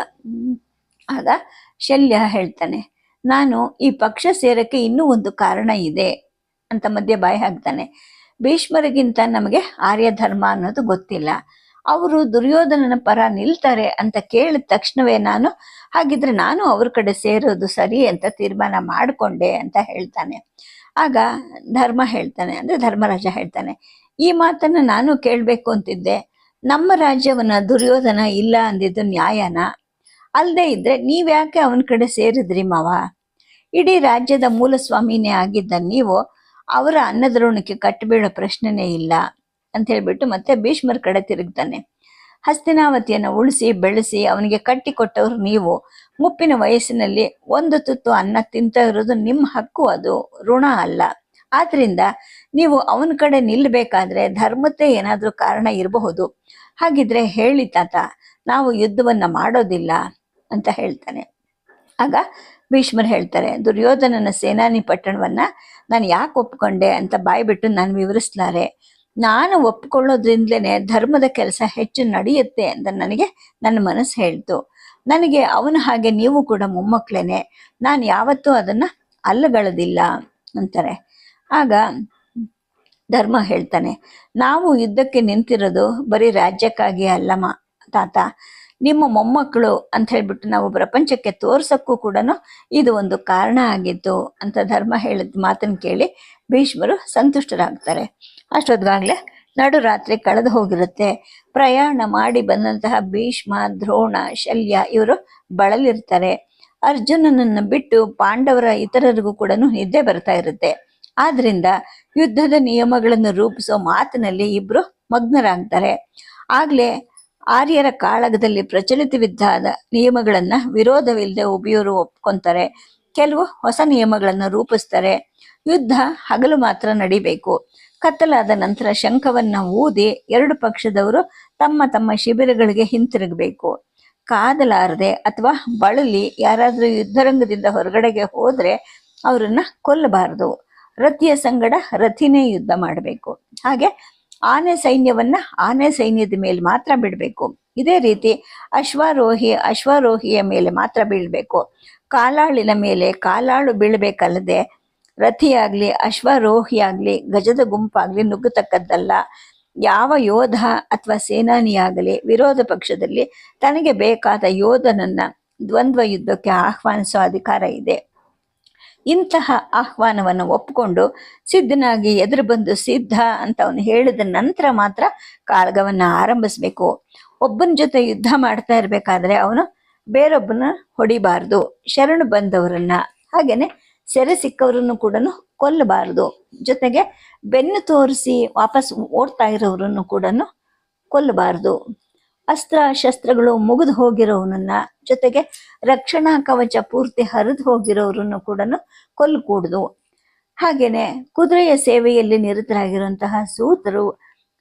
ಆಗ ಶಲ್ಯ ಹೇಳ್ತಾನೆ, ನಾನು ಈ ಪಕ್ಷ ಸೇರಕ್ಕೆ ಇನ್ನೂ ಒಂದು ಕಾರಣ ಇದೆ ಅಂತ ಮಧ್ಯೆ ಬಾಯಿ ಹಾಕ್ತಾನೆ. ಭೀಷ್ಮರಿಗಿಂತ ನಮಗೆ ಆರ್ಯ ಧರ್ಮ ಅನ್ನೋದು ಗೊತ್ತಿಲ್ಲ. ಅವರು ದುರ್ಯೋಧನನ ಪರ ನಿಲ್ತಾರೆ ಅಂತ ಕೇಳಿದ ತಕ್ಷಣವೇ ನಾನು, ಹಾಗಿದ್ರೆ ನಾನು ಅವ್ರ ಕಡೆ ಸೇರೋದು ಸರಿ ಅಂತ ತೀರ್ಮಾನ ಮಾಡಿಕೊಂಡೆ ಅಂತ ಹೇಳ್ತಾನೆ. ಆಗ ಧರ್ಮ ಹೇಳ್ತಾನೆ, ಅಂದ್ರೆ ಧರ್ಮರಾಜ ಹೇಳ್ತಾನೆ, ಈ ಮಾತನ್ನ ನಾನು ಕೇಳಬೇಕು ಅಂತಿದ್ದೆ. ನಮ್ಮ ರಾಜ್ಯವನ್ನ ದುರ್ಯೋಧನ ಇಲ್ಲ ಅಂದಿದ್ದು ನ್ಯಾಯನ? ಅಲ್ಲದೆ ಇದ್ರೆ ನೀವ್ಯಾಕೆ ಅವನ ಕಡೆ ಸೇರಿದ್ರಿ ಮಾವ? ಇಡೀ ರಾಜ್ಯದ ಮೂಲ ಸ್ವಾಮಿನೇ ಆಗಿದ್ದ ನೀವು ಅವರ ಅನ್ನದ್ರೋಣಕ್ಕೆ ಕಟ್ಟಿಬೀಳೋ ಪ್ರಶ್ನೆನೇ ಇಲ್ಲ ಅಂತ ಹೇಳ್ಬಿಟ್ಟು ಮತ್ತೆ ಭೀಷ್ಮರ ಕಡೆ ತಿರುಗ್ತಾನೆ. ಹಸ್ತಿನಾವತಿಯನ್ನು ಉಳಿಸಿ ಬೆಳೆಸಿ ಅವನಿಗೆ ಕಟ್ಟಿಕೊಟ್ಟವರು ನೀವು. ಮುಪ್ಪಿನ ವಯಸ್ಸಿನಲ್ಲಿ ಒಂದು ತುತ್ತು ಅನ್ನ ತಿಂತ ಇರೋದು ನಿಮ್ಮ ಹಕ್ಕು, ಅದು ಋಣ ಅಲ್ಲ. ಆದ್ರಿಂದ ನೀವು ಅವನ ಕಡೆ ನಿಲ್ಬೇಕಾದ್ರೆ ಧರ್ಮತೆ ಏನಾದ್ರೂ ಕಾರಣ ಇರಬಹುದು. ಹಾಗಿದ್ರೆ ಹೇಳಿ ತಾತ, ನಾವು ಯುದ್ಧವನ್ನ ಮಾಡೋದಿಲ್ಲ ಅಂತ ಹೇಳ್ತಾನೆ. ಆಗ ಭೀಷ್ಮರ್ ಹೇಳ್ತಾರೆ, ದುರ್ಯೋಧನನ ಸೇನಾನಿ ಪಟ್ಟಣವನ್ನ ನಾನು ಯಾಕೆ ಒಪ್ಕೊಂಡೆ ಅಂತ ಬಾಯ್ಬಿಟ್ಟು ನಾನು ವಿವರಿಸ್ಲಾರೆ. ನಾನು ಒಪ್ಕೊಳ್ಳೋದ್ರಿಂದಲೇ ಧರ್ಮದ ಕೆಲಸ ಹೆಚ್ಚು ನಡೆಯುತ್ತೆ ಅಂತ ನನಗೆ ನನ್ನ ಮನಸ್ಸು ಹೇಳ್ತು. ನನಗೆ ಅವನ ಹಾಗೆ ನೀವು ಕೂಡ ಮೊಮ್ಮಕ್ಕಳೇನೆ ನಾನು ಯಾವತ್ತೂ ಅದನ್ನು ಅಲ್ಲಗಳದಿಲ್ಲ ಅಂತಾರೆ. ಆಗ ಧರ್ಮ ಹೇಳ್ತಾನೆ, ನಾವು ಯುದ್ಧಕ್ಕೆ ನಿಂತಿರೋದು ಬರೀ ರಾಜ್ಯಕ್ಕಾಗಿ ಅಲ್ಲಮ್ಮ ತಾತ. ನಿಮ್ಮ ಮೊಮ್ಮಕ್ಕಳು ಅಂತ ಹೇಳ್ಬಿಟ್ಟು ನಾವು ಪ್ರಪಂಚಕ್ಕೆ ತೋರ್ಸಕ್ಕೂ ಕೂಡ ಇದು ಒಂದು ಕಾರಣ ಆಗಿತ್ತು ಅಂತ ಧರ್ಮ ಹೇಳಿದ ಮಾತನ್ನು ಕೇಳಿ ಭೀಷ್ಮರು ಸಂತುಷ್ಟರಾಗ್ತಾರೆ. ಅಷ್ಟೊತ್ತಿಗಾಗ್ಲೇ ನಡು ರಾತ್ರಿ ಕಳೆದು ಹೋಗಿರುತ್ತೆ. ಪ್ರಯಾಣ ಮಾಡಿ ಬಂದಂತಹ ಭೀಷ್ಮ, ದ್ರೋಣ, ಶಲ್ಯ ಇವರು ಬಳಲಿರ್ತಾರೆ. ಅರ್ಜುನನನ್ನು ಬಿಟ್ಟು ಪಾಂಡವರ ಇತರರಿಗೂ ಕೂಡ ನಿದ್ದೆ ಬರ್ತಾ ಇರುತ್ತೆ. ಆದ್ರಿಂದ ಯುದ್ಧದ ನಿಯಮಗಳನ್ನು ರೂಪಿಸೋ ಮಾತಿನಲ್ಲಿ ಇಬ್ರು ಮಗ್ನರಾಗ್ತಾರೆ. ಆಗ್ಲೇ ಆರ್ಯರ ಕಾಳಗದಲ್ಲಿ ಪ್ರಚಲಿತವಿದ್ದಾದ ನಿಯಮಗಳನ್ನ ವಿರೋಧವಿಲ್ಲದೆ ಉಭಯರು ಒಪ್ಕೊಂತಾರೆ. ಕೆಲವು ಹೊಸ ನಿಯಮಗಳನ್ನು ರೂಪಿಸ್ತಾರೆ. ಯುದ್ಧ ಹಗಲು ಮಾತ್ರ ನಡಿಬೇಕು. ಕತ್ತಲಾದ ನಂತರ ಶಂಖವನ್ನ ಊದಿ ಎರಡು ಪಕ್ಷದವರು ತಮ್ಮ ತಮ್ಮ ಶಿಬಿರಗಳಿಗೆ ಹಿಂತಿರುಗಬೇಕು. ಕಾದಲಾರದೆ ಅಥವಾ ಬಳಲಿ ಯಾರಾದರೂ ಯುದ್ಧರಂಗದಿಂದ ಹೊರಗಡೆಗೆ ಹೋದ್ರೆ ಅವರನ್ನ ಕೊಲ್ಲಬಾರದು. ರಥಿಯ ಸಂಗಡ ರಥಿನೇ ಯುದ್ಧ ಮಾಡಬೇಕು. ಹಾಗೆ ಆನೆ ಸೈನ್ಯವನ್ನ ಆನೆ ಸೈನ್ಯದ ಮೇಲೆ ಮಾತ್ರ ಬಿಡಬೇಕು. ಇದೇ ರೀತಿ ಅಶ್ವಾರೋಹಿ ಅಶ್ವಾರೋಹಿಯ ಮೇಲೆ ಮಾತ್ರ ಬೀಳ್ಬೇಕು. ಕಾಲಾಳಿನ ಮೇಲೆ ಕಾಲಾಳು ಬೀಳ್ಬೇಕಲ್ಲದೆ ರಥಿಯಾಗ್ಲಿ, ಅಶ್ವಾರೋಹಿಯಾಗ್ಲಿ, ಗಜದ ಗುಂಪಾಗ್ಲಿ ನುಗ್ಗತಕ್ಕದ್ದಲ್ಲ. ಯಾವ ಯೋಧ ಅಥವಾ ಸೇನಾನಿಯಾಗಲಿ ವಿರೋಧ ಪಕ್ಷದಲ್ಲಿ ತನಗೆ ಬೇಕಾದ ಯೋಧನನ್ನ ದ್ವಂದ್ವ ಯುದ್ಧಕ್ಕೆ ಆಹ್ವಾನಿಸೋ ಅಧಿಕಾರ ಇದೆ. ಇಂತಹ ಆಹ್ವಾನವನ್ನು ಒಪ್ಪಿಕೊಂಡು ಸಿದ್ಧನಾಗಿ ಎದುರು ಬಂದು ಸಿದ್ಧ ಅಂತ ಅವನು ಹೇಳಿದ ನಂತರ ಮಾತ್ರ ಕಾಳಗವನ್ನ ಆರಂಭಿಸ್ಬೇಕು. ಒಬ್ಬನ ಜೊತೆ ಯುದ್ಧ ಮಾಡ್ತಾ ಇರ್ಬೇಕಾದ್ರೆ ಅವನು ಬೇರೊಬ್ಬನ ಹೊಡಿಬಾರ್ದು, ಶರಣು ಬಂದವರನ್ನ ಹಾಗೇನೆ ಸೆರೆ ಸಿಕ್ಕವರನ್ನು ಕೂಡ ಕೊಲ್ಲಬಾರದು, ಜೊತೆಗೆ ಬೆನ್ನು ತೋರಿಸಿ ವಾಪಸ್ ಓಡ್ತಾ ಇರೋರನ್ನು ಕೂಡ ಕೊಲ್ಲಬಾರದು. ಅಸ್ತ್ರ ಶಸ್ತ್ರಗಳು ಮುಗಿದು ಹೋಗಿರೋವನನ್ನ ಜೊತೆಗೆ ರಕ್ಷಣಾ ಕವಚ ಪೂರ್ತಿ ಹರಿದು ಹೋಗಿರೋರನ್ನು ಕೂಡ ಕೊಲ್ಲಕೂಡ್ದು ಹಾಗೇನೆ ಕುದುರೆಯ ಸೇವೆಯಲ್ಲಿ ನಿರತರಾಗಿರುವಂತಹ ಸೂತರು,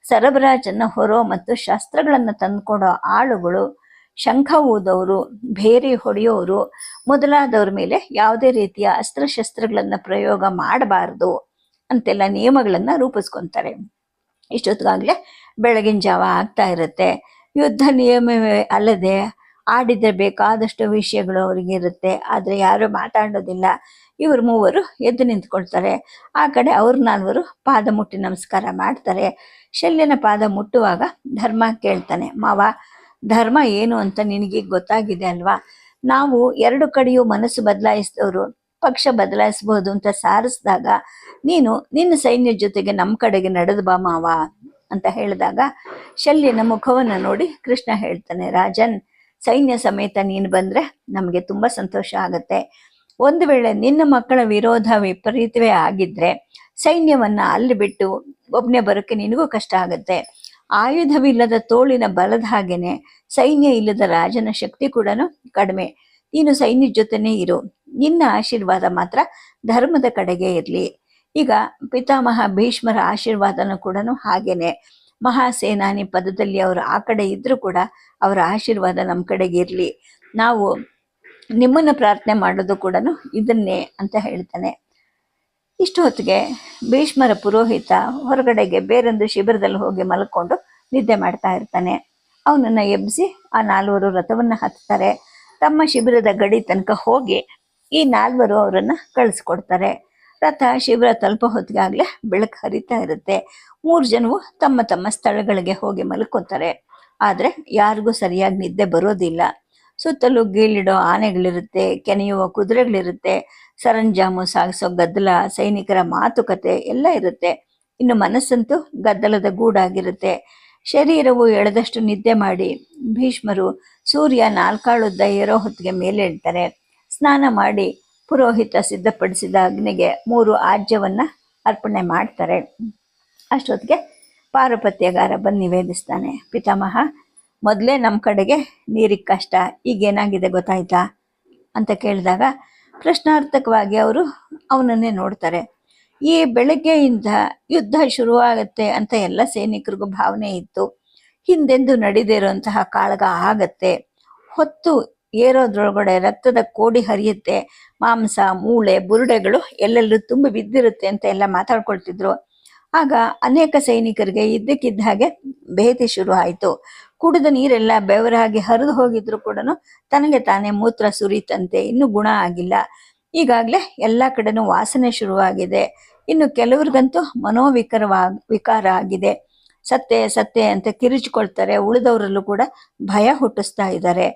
ಸರಬರಾಜನ್ನ ಹೊರೋ ಮತ್ತು ಶಸ್ತ್ರಗಳನ್ನ ತಂದುಕೊಡೋ ಆಳುಗಳು, ಶಂಖ ಊದವರು ಭೇರಿ ಹೊಡೆಯೋರು ಮೊದಲಾದವ್ರ ಮೇಲೆ ಯಾವುದೇ ರೀತಿಯ ಅಸ್ತ್ರಶಸ್ತ್ರಗಳನ್ನ ಪ್ರಯೋಗ ಮಾಡಬಾರದು ಅಂತೆಲ್ಲ ನಿಯಮಗಳನ್ನ ರೂಪಿಸ್ಕೊಂತಾರೆ. ಇಷ್ಟೊತ್ತಿಗಾಗಲೇ ಬೆಳಗಿನ ಜಾವ ಆಗ್ತಾ ಇರುತ್ತೆ. ಯುದ್ಧ ನಿಯಮವೇ ಅಲ್ಲದೆ ಆಡಿದ್ರೆ ಬೇಕಾದಷ್ಟು ವಿಷಯಗಳು ಅವರಿಗೆ ಇರುತ್ತೆ. ಆದರೆ ಯಾರು ಮಾತಾಡೋದಿಲ್ಲ. ಇವರು ಮೂವರು ಎದ್ದು ನಿಂತ್ಕೊಳ್ತಾರೆ. ಆ ಕಡೆ ಅವ್ರ ನಾಲ್ವರು ಪಾದ ಮುಟ್ಟಿ ನಮಸ್ಕಾರ ಮಾಡ್ತಾರೆ. ಶಲ್ಯನ ಪಾದ ಮುಟ್ಟುವಾಗ ಧರ್ಮ ಕೇಳ್ತಾನೆ, ಮಾವ, ಧರ್ಮ ಏನು ಅಂತ ನಿನಗೆ ಗೊತ್ತಾಗಿದೆ ಅಲ್ವಾ? ನಾವು ಎರಡು ಕಡೆಯೂ ಮನಸ್ಸು ಬದಲಾಯಿಸಿದವರು, ಪಕ್ಷ ಬದಲಾಯಿಸಬಹುದು ಅಂತ ಸಾರಿಸಿದಾಗ ನೀನು ನಿನ್ನ ಸೈನ್ಯ ಜೊತೆಗೆ ನಮ್ಮ ಕಡೆಗೆ ನಡೆದು ಬಾ ಮಾವ. ಅಂತ ಹೇಳಿದಾಗ ಶಲ್ಯನ ಮುಖವನ್ನು ನೋಡಿ ಕೃಷ್ಣ ಹೇಳ್ತಾನೆ, ರಾಜನ್, ಸೈನ್ಯ ಸಮೇತ ನೀನು ಬಂದ್ರೆ ನಮಗೆ ತುಂಬಾ ಸಂತೋಷ ಆಗುತ್ತೆ. ಒಂದು ವೇಳೆ ನಿನ್ನ ಮಕ್ಕಳ ವಿರೋಧ ವಿಪರೀತವೇ ಆಗಿದ್ರೆ ಸೈನ್ಯವನ್ನ ಅಲ್ಲಿ ಬಿಟ್ಟು ಒಬ್ಬನೇ ಬರೋಕ್ಕೆ ನಿನಗೂ ಕಷ್ಟ ಆಗುತ್ತೆ. ಆಯುಧವಿಲ್ಲದ ತೋಳಿನ ಬಲದ ಹಾಗೇನೆ ಸೈನ್ಯ ಇಲ್ಲದ ರಾಜನ ಶಕ್ತಿ ಕೂಡ ಕಡಿಮೆ. ನೀನು ಸೈನ್ಯ ಜೊತೆನೇ ಇರು. ನಿನ್ನ ಆಶೀರ್ವಾದ ಮಾತ್ರ ಧರ್ಮದ ಕಡೆಗೆ ಇರಲಿ. ಈಗ ಪಿತಾಮಹ ಭೀಷ್ಮರ ಆಶೀರ್ವಾದನೂ ಕೂಡ ಹಾಗೇನೆ. ಮಹಾಸೇನಾನಿ ಪದದಲ್ಲಿ ಅವರು ಆ ಕಡೆ ಇದ್ದರೂ ಕೂಡ ಅವರ ಆಶೀರ್ವಾದ ನಮ್ಮ ಕಡೆಗೆ ಇರಲಿ. ನಾವು ನಿಮ್ಮನ್ನು ಪ್ರಾರ್ಥನೆ ಮಾಡೋದು ಕೂಡ ಇದನ್ನೇ ಅಂತ ಹೇಳ್ತಾನೆ. ಇಷ್ಟು ಹೊತ್ತಿಗೆ ಭೀಷ್ಮರ ಪುರೋಹಿತ ಹೊರಗಡೆಗೆ ಬೇರೊಂದು ಶಿಬಿರದಲ್ಲಿ ಹೋಗಿ ಮಲ್ಕೊಂಡು ನಿದ್ದೆ ಮಾಡ್ತಾ ಇರ್ತಾನೆ. ಅವನನ್ನ ಎಬ್ಬಿಸಿ ಆ ನಾಲ್ವರು ರಥವನ್ನು ಹತ್ತಾರೆ ತಮ್ಮ ಶಿಬಿರದ ಗಡಿ ತನಕ ಹೋಗಿ ಈ ನಾಲ್ವರು ಅವರನ್ನು ಕಳಿಸ್ಕೊಡ್ತಾರೆ. ರಥ ಶಿಬಿರ ತಲುಪೋ ಹೊತ್ತಿಗಾಗಲೇ ಬೆಳಕು ಹರಿತಾ ಇರುತ್ತೆ. ಮೂರು ಜನವು ತಮ್ಮ ತಮ್ಮ ಸ್ಥಳಗಳಿಗೆ ಹೋಗಿ ಮಲ್ಕೋತಾರೆ. ಆದ್ರೆ ಯಾರಿಗೂ ಸರಿಯಾಗಿ ನಿದ್ದೆ ಬರೋದಿಲ್ಲ. ಸುತ್ತಲೂ ಗೀಳಿಡೋ ಆನೆಗಳಿರುತ್ತೆ, ಕೆನೆಯುವ ಕುದುರೆಗಳಿರುತ್ತೆ, ಸರಂಜಾಮು, ಸಾಗಿಸೋ ಗದ್ದಲ, ಸೈನಿಕರ ಮಾತುಕತೆ ಎಲ್ಲ ಇರುತ್ತೆ. ಇನ್ನು ಮನಸ್ಸಂತೂ ಗದ್ದಲದ ಗೂಡಾಗಿರುತ್ತೆ. ಶರೀರವು ಎಳೆದಷ್ಟು ನಿದ್ದೆ ಮಾಡಿ ಭೀಷ್ಮರು ಸೂರ್ಯ ನಾಲ್ಕಾಳುದ್ದ ಏರೋ ಹೊತ್ತಿಗೆ ಮೇಲೆ ಮೇಲೇಳ್ತಾರೆ. ಸ್ನಾನ ಮಾಡಿ ಪುರೋಹಿತ ಸಿದ್ಧಪಡಿಸಿದ ಅಗ್ನಿಗೆ ಮೂರು ಆಜ್ಯವನ್ನು ಅರ್ಪಣೆ ಮಾಡ್ತಾರೆ. ಅಷ್ಟೊತ್ತಿಗೆ ಪಾರುಪತ್ಯಗಾರ ಬಂದು ನಿವೇದಿಸ್ತಾನೆ, ಪಿತಾಮಹ, ಮೊದಲೇ ನಮ್ಮ ಕಡೆಗೆ ನೀರಿಗೆ ಕಷ್ಟ, ಈಗೇನಾಗಿದೆ ಗೊತ್ತಾಯ್ತಾ? ಅಂತ ಕೇಳಿದಾಗ ಪ್ರಶ್ನಾರ್ಥಕವಾಗಿ ಅವರು ಅವನನ್ನೇ ನೋಡ್ತಾರೆ. ಈ ಬೆಳಗ್ಗೆಯಿಂದ ಯುದ್ಧ ಶುರುವಾಗತ್ತೆ ಅಂತ ಎಲ್ಲ ಸೈನಿಕರಿಗೂ ಭಾವನೆ ಇತ್ತು. ಹಿಂದೆಂದು ನಡೀದೇ ಇರುವಂತಹ ಕಾಳಗ ಆಗತ್ತೆ. ಹೊತ್ತು ಏರೋದ್ರೊಳಗಡೆ ರಕ್ತದ ಕೋಡಿ ಹರಿಯುತ್ತೆ, ಮಾಂಸ, ಮೂಳೆ, ಬುರುಡೆಗಳು ಎಲ್ಲೆಲ್ಲೂ ತುಂಬಿ ಬಿದ್ದಿರುತ್ತೆ ಅಂತ ಎಲ್ಲ ಮಾತಾಡ್ಕೊಳ್ತಿದ್ರು. ಆಗ ಅನೇಕ ಸೈನಿಕರಿಗೆ ಇದ್ದಕ್ಕಿದ್ದ ಹಾಗೆ ಬೇತಿ ಶುರು ಆಯಿತು. ಕುಡಿದ ನೀರೆಲ್ಲ ಬೆವರಾಗಿ ಹರಿದು ಹೋಗಿದ್ರು ಕೂಡ ತನಗೆ ತಾನೇ ಮೂತ್ರ ಸುರಿತಂತೆ, ಇನ್ನು ಗುಣ ಆಗಿಲ್ಲ. ಈಗಾಗಲೇ ಎಲ್ಲ ಕಡೆನೂ ವಾಸನೆ ಶುರುವಾಗಿದೆ. ಇನ್ನು ಕೆಲವ್ರಿಗಂತೂ ಮನೋವಿಕರವಾ, ವಿಕಾರ ಆಗಿದೆ. ಸತ್ತೆ ಸತ್ತೆ ಅಂತ ಕಿರಿಚಿಕೊಳ್ತಾರೆ, ಉಳಿದವರಲ್ಲೂ ಕೂಡ ಭಯ ಹುಟ್ಟಿಸ್ತಾ ಇದ್ದಾರೆ.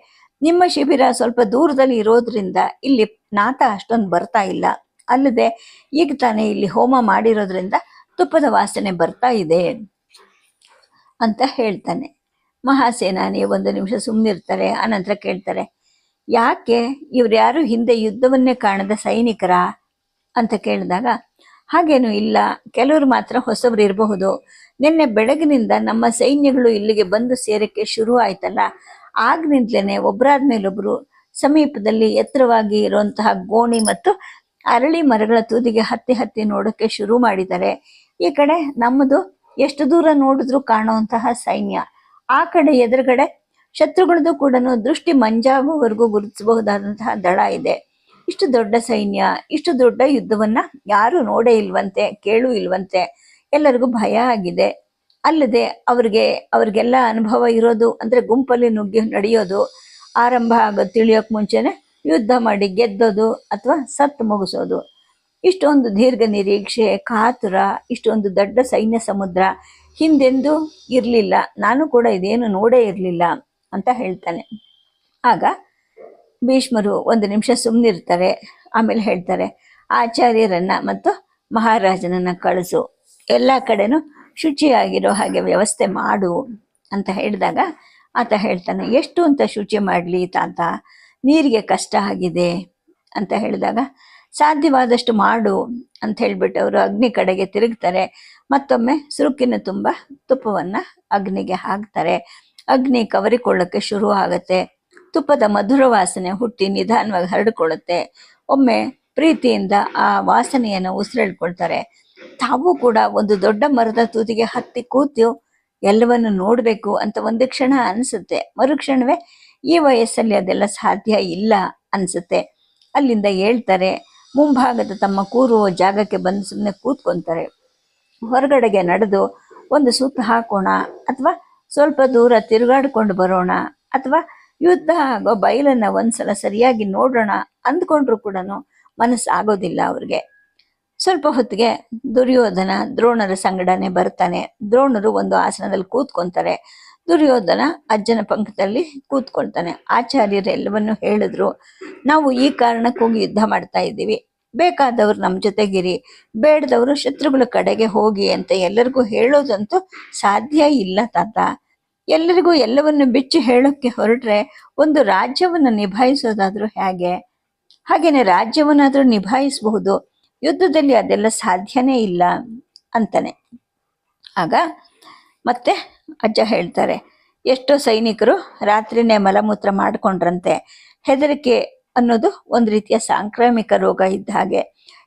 ನಿಮ್ಮ ಶಿಬಿರ ಸ್ವಲ್ಪ ದೂರದಲ್ಲಿ ಇರೋದ್ರಿಂದ ಇಲ್ಲಿ ನಾತ ಅಷ್ಟೊಂದು ಬರ್ತಾ ಇಲ್ಲ. ಅಲ್ಲದೆ ಈಗ ತಾನೇ ಇಲ್ಲಿ ಹೋಮ ಮಾಡಿರೋದ್ರಿಂದ ತುಪ್ಪದ ವಾಸನೆ ಬರ್ತಾ ಇದೆ ಅಂತ ಹೇಳ್ತಾನೆ. ಮಹಾಸೇನಾನಿ ಒಂದು ನಿಮಿಷ ಸುಮ್ಮನಿರ್ತಾರೆ ಆನಂತರ ಕೇಳ್ತಾರೆ, ಯಾಕೆ? ಇವ್ರು ಯಾರು ಹಿಂದೆ ಯುದ್ಧವನ್ನೇ ಕಾಣದ ಸೈನಿಕರ? ಅಂತ ಕೇಳಿದಾಗ, ಹಾಗೇನು ಇಲ್ಲ. ಕೆಲವರು ಮಾತ್ರ ಹೊಸಬ್ರು ಇರಬಹುದು. ನಿನ್ನೆ ಬೆಳಗಿನಿಂದ ನಮ್ಮ ಸೈನ್ಯಗಳು ಇಲ್ಲಿಗೆ ಬಂದು ಸೇರಕ್ಕೆ ಶುರು ಆಯ್ತಲ್ಲ. ಆಗ್ನಿಂದಲೇ ಒಬ್ಬರಾದ್ಮೇಲೊಬ್ರು ಸಮೀಪದಲ್ಲಿ ಎತ್ತರವಾಗಿ ಇರುವಂತಹ ಗೋಣಿ ಮತ್ತು ಅರಳಿ ಮರಗಳ ತುದಿಗೆ ಹತ್ತಿ ಹತ್ತಿ ನೋಡೋಕೆ ಶುರು ಮಾಡಿದ್ದಾರೆ. ಈ ಕಡೆ ನಮ್ಮದು ಎಷ್ಟು ದೂರ ನೋಡಿದ್ರು ಕಾಣುವಂತಹ ಸೈನ್ಯ. ಆ ಕಡೆ ಎದುರುಗಡೆ ಶತ್ರುಗಳದ್ದು ಕೂಡ ದೃಷ್ಟಿ ಮಂಜಾಗುವವರೆಗೂ ಗುರುತಿಸಬಹುದಾದಂತಹ ದಳ ಇದೆ. ಇಷ್ಟು ದೊಡ್ಡ ಸೈನ್ಯ, ಇಷ್ಟು ದೊಡ್ಡ ಯುದ್ಧವನ್ನ ಯಾರು ನೋಡೇ ಇಲ್ವಂತೆ, ಕೇಳೂ ಇಲ್ವಂತೆ ಎಲ್ಲರಿಗೂ ಭಯ ಆಗಿದೆ. ಅಲ್ಲದೆ ಅವ್ರಿಗೆ, ಅವ್ರಿಗೆಲ್ಲ ಅನುಭವ ಇರೋದು ಅಂದರೆ ಗುಂಪಲ್ಲಿ ನುಗ್ಗಿ ನಡೆಯೋದು, ಆರಂಭ ಆಗೋದು, ತಿಳಿಯೋಕೆ ಮುಂಚೆನೆ ಯುದ್ಧ ಮಾಡಿ ಗೆದ್ದೋದು ಅಥವಾ ಸತ್ತು ಮುಗಿಸೋದು. ಇಷ್ಟೊಂದು ದೀರ್ಘ ನಿರೀಕ್ಷೆ, ಕಾತುರ, ಇಷ್ಟೊಂದು ದೊಡ್ಡ ಸೈನ್ಯ ಸಮುದ್ರ ಹಿಂದೆಂದೂ ಇರಲಿಲ್ಲ. ನಾನು ಕೂಡ ಇದೇನು ನೋಡೇ ಇರಲಿಲ್ಲ ಅಂತ ಹೇಳ್ತಾನೆ. ಆಗ ಭೀಷ್ಮರು ಒಂದು ನಿಮಿಷ ಸುಮ್ಮನಿರ್ತಾರೆ ಆಮೇಲೆ ಹೇಳ್ತಾರೆ, ಆಚಾರ್ಯರನ್ನು ಮತ್ತು ಮಹಾರಾಜನನ್ನು ಕಳಿಸು. ಎಲ್ಲ ಕಡೆನೂ ಶುಚಿಯಾಗಿರೋ ಹಾಗೆ ವ್ಯವಸ್ಥೆ ಮಾಡು ಅಂತ ಹೇಳಿದಾಗ ಆತ ಹೇಳ್ತಾನೆ, ಎಷ್ಟು ಅಂತ ಶುಚಿ ಮಾಡಲಿ ತಾತ? ನೀರಿಗೆ ಕಷ್ಟ ಆಗಿದೆ. ಅಂತ ಹೇಳಿದಾಗ, ಸಾಧ್ಯವಾದಷ್ಟು ಮಾಡು. ಅಂತ ಹೇಳಿಬಿಟ್ಟು ಅವರು ಅಗ್ನಿ ಕಡೆಗೆ ತಿರುಗ್ತಾರೆ. ಮತ್ತೊಮ್ಮೆ ಸುರುಕಿನ ತುಂಬ ತುಪ್ಪವನ್ನು ಅಗ್ನಿಗೆ ಹಾಕ್ತಾರೆ. ಅಗ್ನಿ ಕವರಿಕೊಳ್ಳೋಕ್ಕೆ ಶುರು ಆಗುತ್ತೆ. ತುಪ್ಪದ ಮಧುರ ವಾಸನೆ ಹುಟ್ಟಿ ನಿಧಾನವಾಗಿ ಹರಡಿಕೊಳ್ಳುತ್ತೆ. ಒಮ್ಮೆ ಪ್ರೀತಿಯಿಂದ ಆ ವಾಸನೆಯನ್ನು ಉಸಿರೆಳ್ಕೊಳ್ತಾರೆ. ತಾವು ಕೂಡ ಒಂದು ದೊಡ್ಡ ಮರದ ತೂತಿಗೆ ಹತ್ತಿ ಕೂತು ಎಲ್ಲವನ್ನು ನೋಡಬೇಕು ಅಂತ ಒಂದು ಕ್ಷಣ ಅನ್ಸುತ್ತೆ. ಮರುಕ್ಷಣವೇ ಈ ವಯಸ್ಸಲ್ಲಿ ಅದೆಲ್ಲ ಸಾಧ್ಯ ಇಲ್ಲ ಅನ್ಸುತ್ತೆ. ಅಲ್ಲಿಂದ ಹೇಳ್ತಾರೆ, ಮುಂಭಾಗದ ತಮ್ಮ ಕೂರುವ ಜಾಗಕ್ಕೆ ಬಂದು ಸುಮ್ಮನೆ ಕೂತ್ಕೊಂತಾರೆ. ಹೊರಗಡೆಗೆ ನಡೆದು ಒಂದು ಸುತ್ತು ಹಾಕೋಣ ಅಥವಾ ಸ್ವಲ್ಪ ದೂರ ತಿರುಗಾಡ್ಕೊಂಡು ಬರೋಣ ಅಥವಾ ಯುದ್ಧ ಆಗೋ ಬಯಲನ್ನ ಒಂದ್ಸಲ ಸರಿಯಾಗಿ ನೋಡೋಣ ಅಂದ್ಕೊಂಡ್ರು ಕೂಡ ಮನಸ್ಸಾಗೋದಿಲ್ಲ ಅವ್ರಿಗೆ. ಸ್ವಲ್ಪ ಹೊತ್ತಿಗೆ ದುರ್ಯೋಧನ ದ್ರೋಣರ ಸಂಗಡನೆ ಬರ್ತಾನೆ. ದ್ರೋಣರು ಒಂದು ಆಸನದಲ್ಲಿ ಕೂತ್ಕೊಂತಾರೆ. ದುರ್ಯೋಧನ ಅಜ್ಜನ ಪಂಕದಲ್ಲಿ ಕೂತ್ಕೊಳ್ತಾನೆ. ಆಚಾರ್ಯರೆಲ್ಲವನ್ನು ಹೇಳಿದ್ರು. ನಾವು ಈ ಕಾರಣಕ್ಕೋಗಿ ಯುದ್ಧ ಮಾಡ್ತಾ ಇದ್ದೀವಿ. ಬೇಕಾದವ್ರು ನಮ್ಮ ಜೊತೆಗಿರಿ. ಬೇಡದವರು ಶತ್ರುಗಳ ಕಡೆಗೆ ಹೋಗಿ ಅಂತ ಎಲ್ಲರಿಗೂ ಹೇಳೋದಂತೂ ಸಾಧ್ಯ ಇಲ್ಲ ತಾತ. ಎಲ್ಲರಿಗೂ ಎಲ್ಲವನ್ನು ಬಿಚ್ಚಿ ಹೇಳೋಕ್ಕೆ ಹೊರಟ್ರೆ ಒಂದು ರಾಜ್ಯವನ್ನು ನಿಭಾಯಿಸೋದಾದ್ರೂ ಹೇಗೆ? ಹಾಗೇನೆ ರಾಜ್ಯವನ್ನಾದ್ರೂ ನಿಭಾಯಿಸಬಹುದು. ಯುದ್ಧದಲ್ಲಿ ಅದೆಲ್ಲ ಸಾಧ್ಯನೇ ಇಲ್ಲ ಅಂತಾನೆ. ಆಗ ಮತ್ತೆ ಅಜ್ಜ ಹೇಳ್ತಾರೆ, ಎಷ್ಟೋ ಸೈನಿಕರು ರಾತ್ರಿನೇ ಮಲಮೂತ್ರ ಮಾಡ್ಕೊಂಡ್ರಂತೆ. ಹೆದರಿಕೆ ಅನ್ನೋದು ಒಂದು ರೀತಿಯ ಸಾಂಕ್ರಾಮಿಕ ರೋಗ ಇದ್ದ ಹಾಗೆ.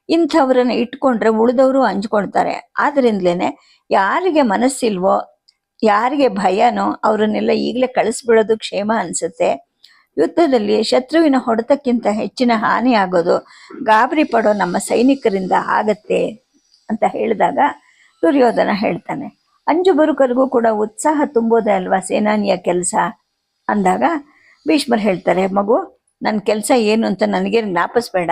ಇಂಥವ್ರನ್ನ ಇಟ್ಕೊಂಡ್ರೆ ಉಳಿದವರು ಹಂಚ್ಕೊಳ್ತಾರೆ ಆದ್ರಿಂದಲೇನೆ ಯಾರಿಗೆ ಮನಸ್ಸಿಲ್ವೋ, ಯಾರಿಗೆ ಭಯನೋ ಅವರನ್ನೆಲ್ಲ ಈಗಲೇ ಕಳಿಸ್ಬಿಡೋದು ಕ್ಷೇಮ ಅನ್ಸುತ್ತೆ. ಯುದ್ಧದಲ್ಲಿ ಶತ್ರುವಿನ ಹೊಡೆತಕ್ಕಿಂತ ಹೆಚ್ಚಿನ ಹಾನಿ ಆಗೋದು ಗಾಬರಿ ಪಡೋ ನಮ್ಮ ಸೈನಿಕರಿಂದ ಆಗತ್ತೆ ಅಂತ ಹೇಳಿದಾಗ ದುರ್ಯೋಧನ ಹೇಳ್ತಾನೆ, ಅಂಜು ಬರುಕರಿಗೂ ಕೂಡ ಉತ್ಸಾಹ ತುಂಬೋದೇ ಅಲ್ವಾ ಸೇನಾನಿಯ ಕೆಲಸ? ಅಂದಾಗ ಭೀಷ್ಮರ್ ಹೇಳ್ತಾರೆ, ಮಗು ನನ್ನ ಕೆಲಸ ಏನು ಅಂತ ನನಗೆ ಜ್ಞಾಪಿಸ್ಬೇಡ.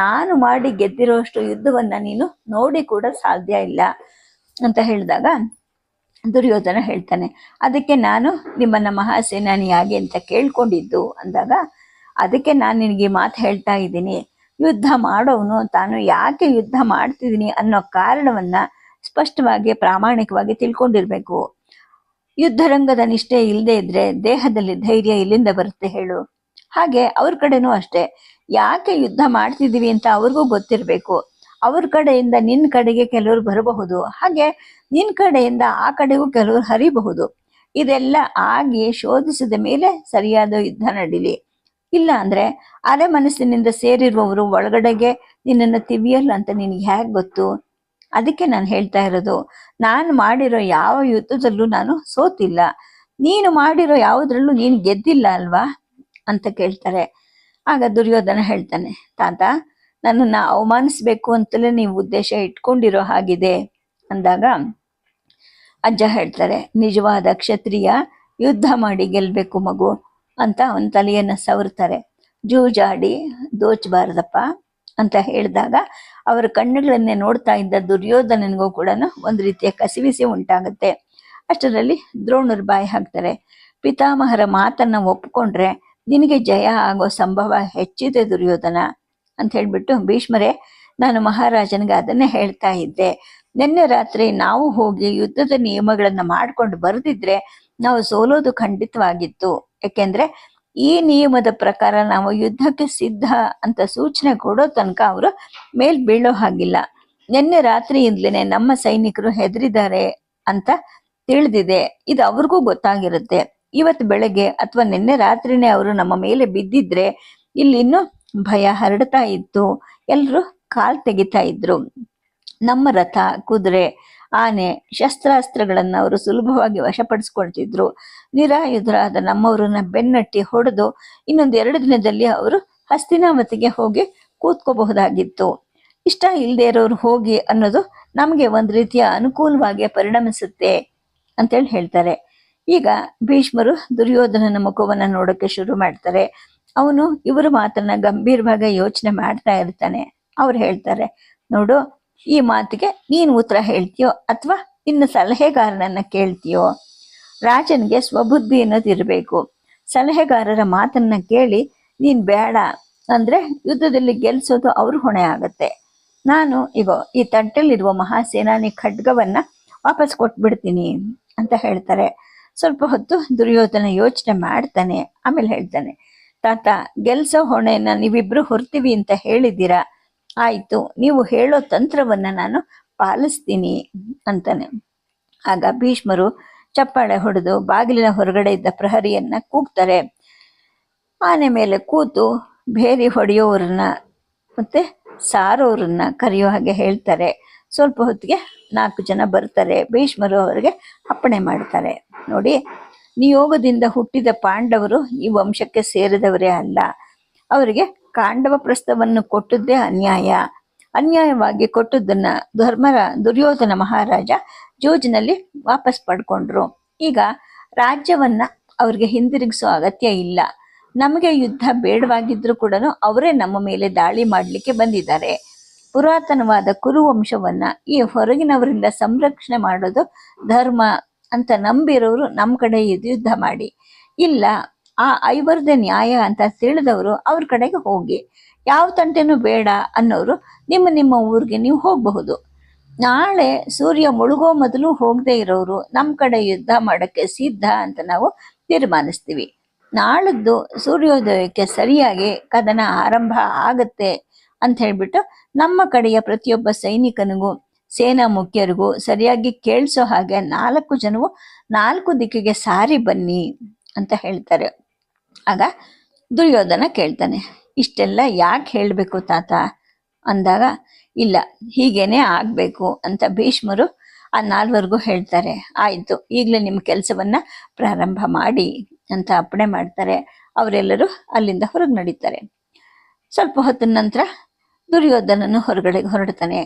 ನಾನು ಮಾಡಿ ಗೆದ್ದಿರೋಷ್ಟು ಯುದ್ಧವನ್ನು ನೀನು ನೋಡಿ ಕೂಡ ಸಾಧ್ಯ ಇಲ್ಲ ಅಂತ ಹೇಳಿದಾಗ ದುರ್ಯೋಧನ ಹೇಳ್ತಾನೆ, ಅದಕ್ಕೆ ನಾನು ನಿಮ್ಮನ್ನ ಮಹಾಸೇನಾನಿಯಾಗಿ ಅಂತ ಕೇಳ್ಕೊಂಡಿದ್ದು ಅಂದಾಗ, ಅದಕ್ಕೆ ನಾನು ನಿನಗೆ ಮಾತು ಹೇಳ್ತಾ ಇದ್ದೀನಿ. ಯುದ್ಧ ಮಾಡೋವನು, ತಾನು ಯಾಕೆ ಯುದ್ಧ ಮಾಡ್ತಿದ್ದೀನಿ ಅನ್ನೋ ಕಾರಣವನ್ನ ಸ್ಪಷ್ಟವಾಗಿ, ಪ್ರಾಮಾಣಿಕವಾಗಿ ತಿಳ್ಕೊಂಡಿರ್ಬೇಕು. ಯುದ್ಧರಂಗದ ನಿಷ್ಠೆ ಇಲ್ಲದೆ ಇದ್ರೆ ದೇಹದಲ್ಲಿ ಧೈರ್ಯ ಇಲ್ಲಿಂದ ಬರುತ್ತೆ ಹೇಳು. ಹಾಗೆ ಅವ್ರ ಕಡೆನೂ ಅಷ್ಟೇ. ಯಾಕೆ ಯುದ್ಧ ಮಾಡ್ತಿದ್ದೀವಿ ಅಂತ ಅವ್ರಿಗೂ ಗೊತ್ತಿರಬೇಕು. ಅವ್ರ ಕಡೆಯಿಂದ ನಿನ್ನ ಕಡೆಗೆ ಕೆಲವರು ಬರಬಹುದು. ಹಾಗೆ ನಿನ್ನ ಕಡೆಯಿಂದ ಆ ಕಡೆಗೂ ಕೆಲವರು ಹರಿಬಹುದು. ಇದೆಲ್ಲ ಆಗಿ ಶೋಧಿಸಿದ ಮೇಲೆ ಸರಿಯಾದ ಯುದ್ಧ ನಡೀಲಿ. ಇಲ್ಲ ಅಂದ್ರೆ ಅರೆ ಮನಸ್ಸಿನಿಂದ ಸೇರಿರುವವರು ಒಳಗಡೆಗೆ ನಿನ್ನನ್ನು ತಿವಿಯಲ್ಲ ಅಂತ ನಿನಗೆ ಹೇಗೆ ಗೊತ್ತು? ಅದಕ್ಕೆ ನಾನು ಹೇಳ್ತಾ ಇರೋದು, ನಾನು ಮಾಡಿರೋ ಯಾವ ಯುದ್ಧದಲ್ಲೂ ನಾನು ಸೋತಿಲ್ಲ. ನೀನು ಮಾಡಿರೋ ಯಾವುದ್ರಲ್ಲೂ ನೀನು ಗೆದ್ದಿಲ್ಲ ಅಲ್ವಾ? ಅಂತ ಕೇಳ್ತಾರೆ. ಆಗ ದುರ್ಯೋಧನ ಹೇಳ್ತಾನೆ, ತಾತ ನನ್ನನ್ನು ಅವಮಾನಿಸ್ಬೇಕು ಅಂತಲೇ ನೀವು ಉದ್ದೇಶ ಇಟ್ಕೊಂಡಿರೋ ಹಾಗಿದೆ ಅಂದಾಗ ಅಜ್ಜ ಹೇಳ್ತಾರೆ, ನಿಜವಾದ ಕ್ಷತ್ರಿಯ, ಯುದ್ಧ ಮಾಡಿ ಗೆಲ್ಲಬೇಕು ಮಗು ಅಂತ ಅವನ ತಲೆಯನ್ನು ಸವರ್ತಾರೆ ಜೂಜಾಡಿ, ದೋಚಬಾರ್ದಪ್ಪ ಅಂತ ಹೇಳಿದಾಗ ಅವರ ಕಣ್ಣುಗಳನ್ನೇ ನೋಡ್ತಾ ಇದ್ದ ದುರ್ಯೋಧನನಿಗೂ ಕೂಡ ಒಂದು ರೀತಿಯ ಕಸಿವಿಸಿ ಉಂಟಾಗುತ್ತೆ. ಅಷ್ಟರಲ್ಲಿ ದ್ರೋಣರು ಬಾಯಿ ಹಾಕ್ತಾರೆ, ಪಿತಾಮಹರ ಮಾತನ್ನು ಒಪ್ಪಿಕೊಂಡ್ರೆ ನಿನಗೆ ಜಯ ಆಗೋ ಸಂಭವ ಹೆಚ್ಚಿದೆ ದುರ್ಯೋಧನ. ಅಂತ ಹೇಳ್ಬಿಟ್ಟು ಭೀಷ್ಮರೇ, ನಾನು ಮಹಾರಾಜನಿಗೆ ಅದನ್ನೇ ಹೇಳ್ತಾ ಇದ್ದೆ. ನಿನ್ನೆ ರಾತ್ರಿ ನಾವು ಹೋಗಿ ಯುದ್ಧದ ನಿಯಮಗಳನ್ನ ಮಾಡ್ಕೊಂಡು ಬರೆದಿದ್ರೆ ನಾವು ಸೋಲೋದು ಖಂಡಿತವಾಗಿತ್ತು. ಯಾಕೆಂದ್ರೆ ಈ ನಿಯಮದ ಪ್ರಕಾರ ನಾವು ಯುದ್ಧಕ್ಕೆ ಸಿದ್ಧ ಅಂತ ಸೂಚನೆ ಕೊಡೋ ತನಕ ಅವರು ಮೇಲ್ ಬೀಳೋ ಹಾಗಿಲ್ಲ. ನಿನ್ನೆ ರಾತ್ರಿಯಿಂದಲೇ ನಮ್ಮ ಸೈನಿಕರು ಹೆದರಿದ್ದಾರೆ ಅಂತ ತಿಳಿದಿದೆ. ಇದು ಅವ್ರಿಗೂ ಗೊತ್ತಾಗಿರುತ್ತೆ. ಇವತ್ತು ಬೆಳಗ್ಗೆ ಅಥವಾ ನಿನ್ನೆ ರಾತ್ರಿನೇ ಅವರು ನಮ್ಮ ಮೇಲೆ ಬಿದ್ದಿದ್ರೆ ಇಲ್ಲಿ ಇನ್ನೂ ಭಯ ಹರಡ್ತಾ ಇತ್ತು. ಎಲ್ರು ಕಾಲ್ ತೆಗಿತಾ ಇದ್ರು. ನಮ್ಮ ರಥ, ಕುದುರೆ, ಆನೆ, ಶಸ್ತ್ರಾಸ್ತ್ರಗಳನ್ನ ಅವರು ಸುಲಭವಾಗಿ ವಶಪಡಿಸ್ಕೊಳ್ತಿದ್ರು. ನಿರಾಯುಧರಾದ ನಮ್ಮವರನ್ನ ಬೆನ್ನಟ್ಟಿ ಹೊಡೆದು ಇನ್ನೊಂದು ಎರಡು ದಿನದಲ್ಲಿ ಅವರು ಹಸ್ತಿನಾಮತಿಗೆ ಹೋಗಿ ಕೂತ್ಕೋಬಹುದಾಗಿತ್ತು. ಇಷ್ಟ ಇಲ್ಲದೆ ಇರೋರು ಹೋಗಿ ಅನ್ನೋದು ನಮಗೆ ಒಂದು ರೀತಿಯ ಅನುಕೂಲವಾಗಿ ಪರಿಣಮಿಸುತ್ತೆ ಅಂತೇಳಿ ಹೇಳ್ತಾರೆ. ಈಗ ಭೀಷ್ಮರು ದುರ್ಯೋಧನನ ಮುಖವನ್ನ ನೋಡೋಕೆ ಶುರು ಮಾಡ್ತಾರೆ. ಅವನು ಇವರ ಮಾತನ್ನ ಗಂಭೀರವಾಗಿ ಯೋಚನೆ ಮಾಡ್ತಾ ಇರ್ತಾನೆ. ಅವ್ರು ಹೇಳ್ತಾರೆ, ನೋಡು, ಈ ಮಾತಿಗೆ ನೀನು ಉತ್ತರ ಹೇಳ್ತೀಯೋ ಅಥವಾ ನಿನ್ನ ಸಲಹೆಗಾರನನ್ನ ಕೇಳ್ತೀಯೋ? ರಾಜನಿಗೆ ಸ್ವಬುದ್ಧಿ ಅನ್ನೋದು ಇರಬೇಕು. ಸಲಹೆಗಾರರ ಮಾತನ್ನ ಕೇಳಿ, ನೀನ್ ಬೇಡ, ಅಂದ್ರೆ ಯುದ್ಧದಲ್ಲಿ ಗೆಲ್ಸೋದು ಅವ್ರ ಹೊಣೆ ಆಗತ್ತೆ. ನಾನು ಈಗ ಈ ತಟ್ಟೆಲಿರುವ ಮಹಾಸೇನಾನಿ ಖಡ್ಗವನ್ನ ವಾಪಸ್ ಕೊಟ್ಬಿಡ್ತೀನಿ, ಅಂತ ಹೇಳ್ತಾರೆ. ಸ್ವಲ್ಪ ಹೊತ್ತು ದುರ್ಯೋಧನ ಯೋಚನೆ ಮಾಡ್ತಾನೆ, ಆಮೇಲೆ ಹೇಳ್ತಾನೆ ತಾತ, ಗೆಲ್ಸೋ ಹೊಣೆನ ನೀವಿಬ್ರು ಹೊರ್ತೀವಿ ಅಂತ ಹೇಳಿದ್ದೀರಾ? ಆಯ್ತು, ನೀವು ಹೇಳೋ ತಂತ್ರವನ್ನ ನಾನು ಪಾಲಿಸ್ತೀನಿ ಅಂತಾನೆ. ಆಗ ಭೀಷ್ಮರು ಚಪ್ಪಾಳೆ ಹೊಡೆದು ಬಾಗಿಲಿನ ಹೊರಗಡೆ ಇದ್ದ ಪ್ರಹರಿಯನ್ನ ಕೂಗ್ತಾರೆ. ಆನೆ ಮೇಲೆ ಕೂತು ಭೇರಿ ಹೊಡೆಯೋರನ್ನ ಮತ್ತೆ ಸಾರೋರನ್ನ ಕರೆಯೋ ಹಾಗೆ ಹೇಳ್ತಾರೆ. ಸ್ವಲ್ಪ ಹೊತ್ತಿಗೆ ನಾಲ್ಕು ಜನ ಬರ್ತಾರೆ. ಭೀಷ್ಮರು ಅವರಿಗೆ ಅಪ್ಪಣೆ ಮಾಡ್ತಾರೆ. ನೋಡಿ ನಿಯೋಗದಿಂದ ಹುಟ್ಟಿದ ಪಾಂಡವರು ಈ ವಂಶಕ್ಕೆ ಸೇರಿದವರೇ ಅಲ್ಲ. ಅವರಿಗೆ ಕಾಂಡವ ಪ್ರಸ್ಥವನ್ನು ಕೊಟ್ಟದ್ದೇ ಅನ್ಯಾಯ. ಅನ್ಯಾಯವಾಗಿ ಕೊಟ್ಟದ್ದನ್ನ ಧರ್ಮರ ದುರ್ಯೋಧನ ಮಹಾರಾಜ ಜೂಜಿನಲ್ಲಿ ವಾಪಸ್ ಪಡ್ಕೊಂಡ್ರು. ಈಗ ರಾಜ್ಯವನ್ನ ಅವ್ರಿಗೆ ಹಿಂದಿರುಗಿಸೋ ಅಗತ್ಯ ಇಲ್ಲ. ನಮಗೆ ಯುದ್ಧ ಬೇಡವಾಗಿದ್ರು ಕೂಡ ಅವರೇ ನಮ್ಮ ಮೇಲೆ ದಾಳಿ ಮಾಡಲಿಕ್ಕೆ ಬಂದಿದ್ದಾರೆ. ಪುರಾತನವಾದ ಕುರುವಂಶವನ್ನ ಈ ಹೊರಗಿನವರಿಂದ ಸಂರಕ್ಷಣೆ ಮಾಡೋದು ಧರ್ಮ ಅಂತ ನಂಬಿರೋರು ನಮ್ಮ ಕಡೆ ಯುದ್ಧ ಮಾಡಿ. ಇಲ್ಲ, ಆ ಐವರ್ದ ನ್ಯಾಯ ಅಂತ ತಿಳಿದವರು ಅವ್ರ ಕಡೆಗೆ ಹೋಗಿ. ಯಾವ ತಂಟೆನೂ ಬೇಡ ಅನ್ನೋರು ನಿಮ್ಮ ನಿಮ್ಮ ಊರಿಗೆ ನೀವು ಹೋಗಬಹುದು. ನಾಳೆ ಸೂರ್ಯ ಮುಳುಗೋ ಮೊದಲು ಹೋಗದೆ ಇರೋರು ನಮ್ಮ ಕಡೆ ಯುದ್ಧ ಮಾಡೋಕ್ಕೆ ಸಿದ್ಧ ಅಂತ ನಾವು ತೀರ್ಮಾನಿಸ್ತೀವಿ. ನಾಳದ್ದು ಸೂರ್ಯೋದಯಕ್ಕೆ ಸರಿಯಾಗಿ ಕದನ ಆರಂಭ ಆಗತ್ತೆ ಅಂತ ಹೇಳ್ಬಿಟ್ಟು ನಮ್ಮ ಕಡೆಯ ಪ್ರತಿಯೊಬ್ಬ ಸೈನಿಕನಿಗೂ ಸೇನಾ ಮುಖ್ಯರಿಗೂ ಸರಿಯಾಗಿ ಕೇಳಿಸೋ ಹಾಗೆ ನಾಲ್ಕು ಜನವು ನಾಲ್ಕು ದಿಕ್ಕಿಗೆ ಸಾರಿ ಬನ್ನಿ ಅಂತ ಹೇಳ್ತಾರೆ. ಆಗ ದುರ್ಯೋಧನ ಕೇಳ್ತಾನೆ, ಇಷ್ಟೆಲ್ಲ ಯಾಕೆ ಹೇಳಬೇಕು ತಾತ? ಅಂದಾಗ, ಇಲ್ಲ, ಹೀಗೇನೆ ಆಗಬೇಕು ಅಂತ ಭೀಷ್ಮರು ಆ ನಾಲ್ವರೆಗೂ ಹೇಳ್ತಾರೆ, ಆಯಿತು, ಈಗಲೇ ನಿಮ್ಮ ಕೆಲಸವನ್ನು ಪ್ರಾರಂಭ ಮಾಡಿ ಅಂತ ಅಪ್ಪಣೆ ಮಾಡ್ತಾರೆ. ಅವರೆಲ್ಲರೂ ಅಲ್ಲಿಂದ ಹೊರಗೆ ನಡೀತಾರೆ. ಸ್ವಲ್ಪ ಹೊತ್ತಿನ ನಂತರ ದುರ್ಯೋಧನನು ಹೊರಗಡೆ ಹೊರಡ್ತಾನೆ.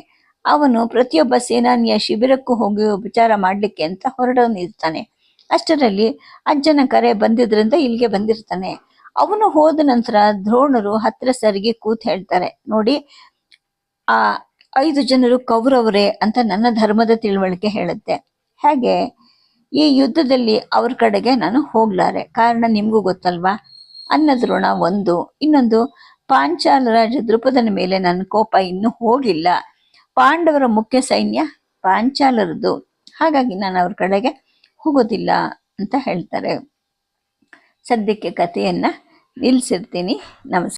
ಅವನು ಪ್ರತಿಯೊಬ್ಬ ಸೇನಾನಿಯ ಶಿಬಿರಕ್ಕೂ ಹೋಗಿ ಉಪಚಾರ ಮಾಡಲಿಕ್ಕೆ ಅಂತ ಹೊರಡೋನಿರ್ತಾನೆ ಅಷ್ಟರಲ್ಲಿ ಅಜ್ಜನ ಕರೆ ಬಂದಿದ್ರಿಂದ ಇಲ್ಲಿಗೆ ಬಂದಿರ್ತಾನೆ. ಅವನು ಹೋದ ನಂತರ ದ್ರೋಣರು ಹತ್ತಿರ ಸರಿಗೆ ಕೂತ್ ಹೇಳ್ತಾರೆ, ನೋಡಿ, ಆ ಐದು ಜನರು ಕೌರವರೇ ಅಂತ ನನ್ನ ಧರ್ಮದ ತಿಳುವಳಿಕೆ ಹೇಳುತ್ತೆ. ಹಾಗೆ? ಈ ಯುದ್ಧದಲ್ಲಿ ಅವ್ರ ಕಡೆಗೆ ನಾನು ಹೋಗ್ಲಾರೆ. ಕಾರಣ ನಿಮಗೂ ಗೊತ್ತಲ್ವಾ ಅನ್ನದ್ರೋಣ ಒಂದು. ಇನ್ನೊಂದು, ಪಾಂಚಾಲ ರಾಜ ದೃಪದನ ಮೇಲೆ ನನ್ನ ಕೋಪ ಇನ್ನೂ ಹೋಗಿಲ್ಲ. ಪಾಂಡವರ ಮುಖ್ಯ ಸೈನ್ಯ ಪಾಂಚಾಲರದು. ಹಾಗಾಗಿ ನಾನು ಅವ್ರ ಕಡೆಗೆ ಹೋಗೋದಿಲ್ಲ ಅಂತ ಹೇಳ್ತಾರೆ. ಸದ್ಯಕ್ಕೆ ಕಥೆಯನ್ನ ನಿಲ್ಲಿಸಿರ್ತೀನಿ ನಮಸ್ಕಾರ.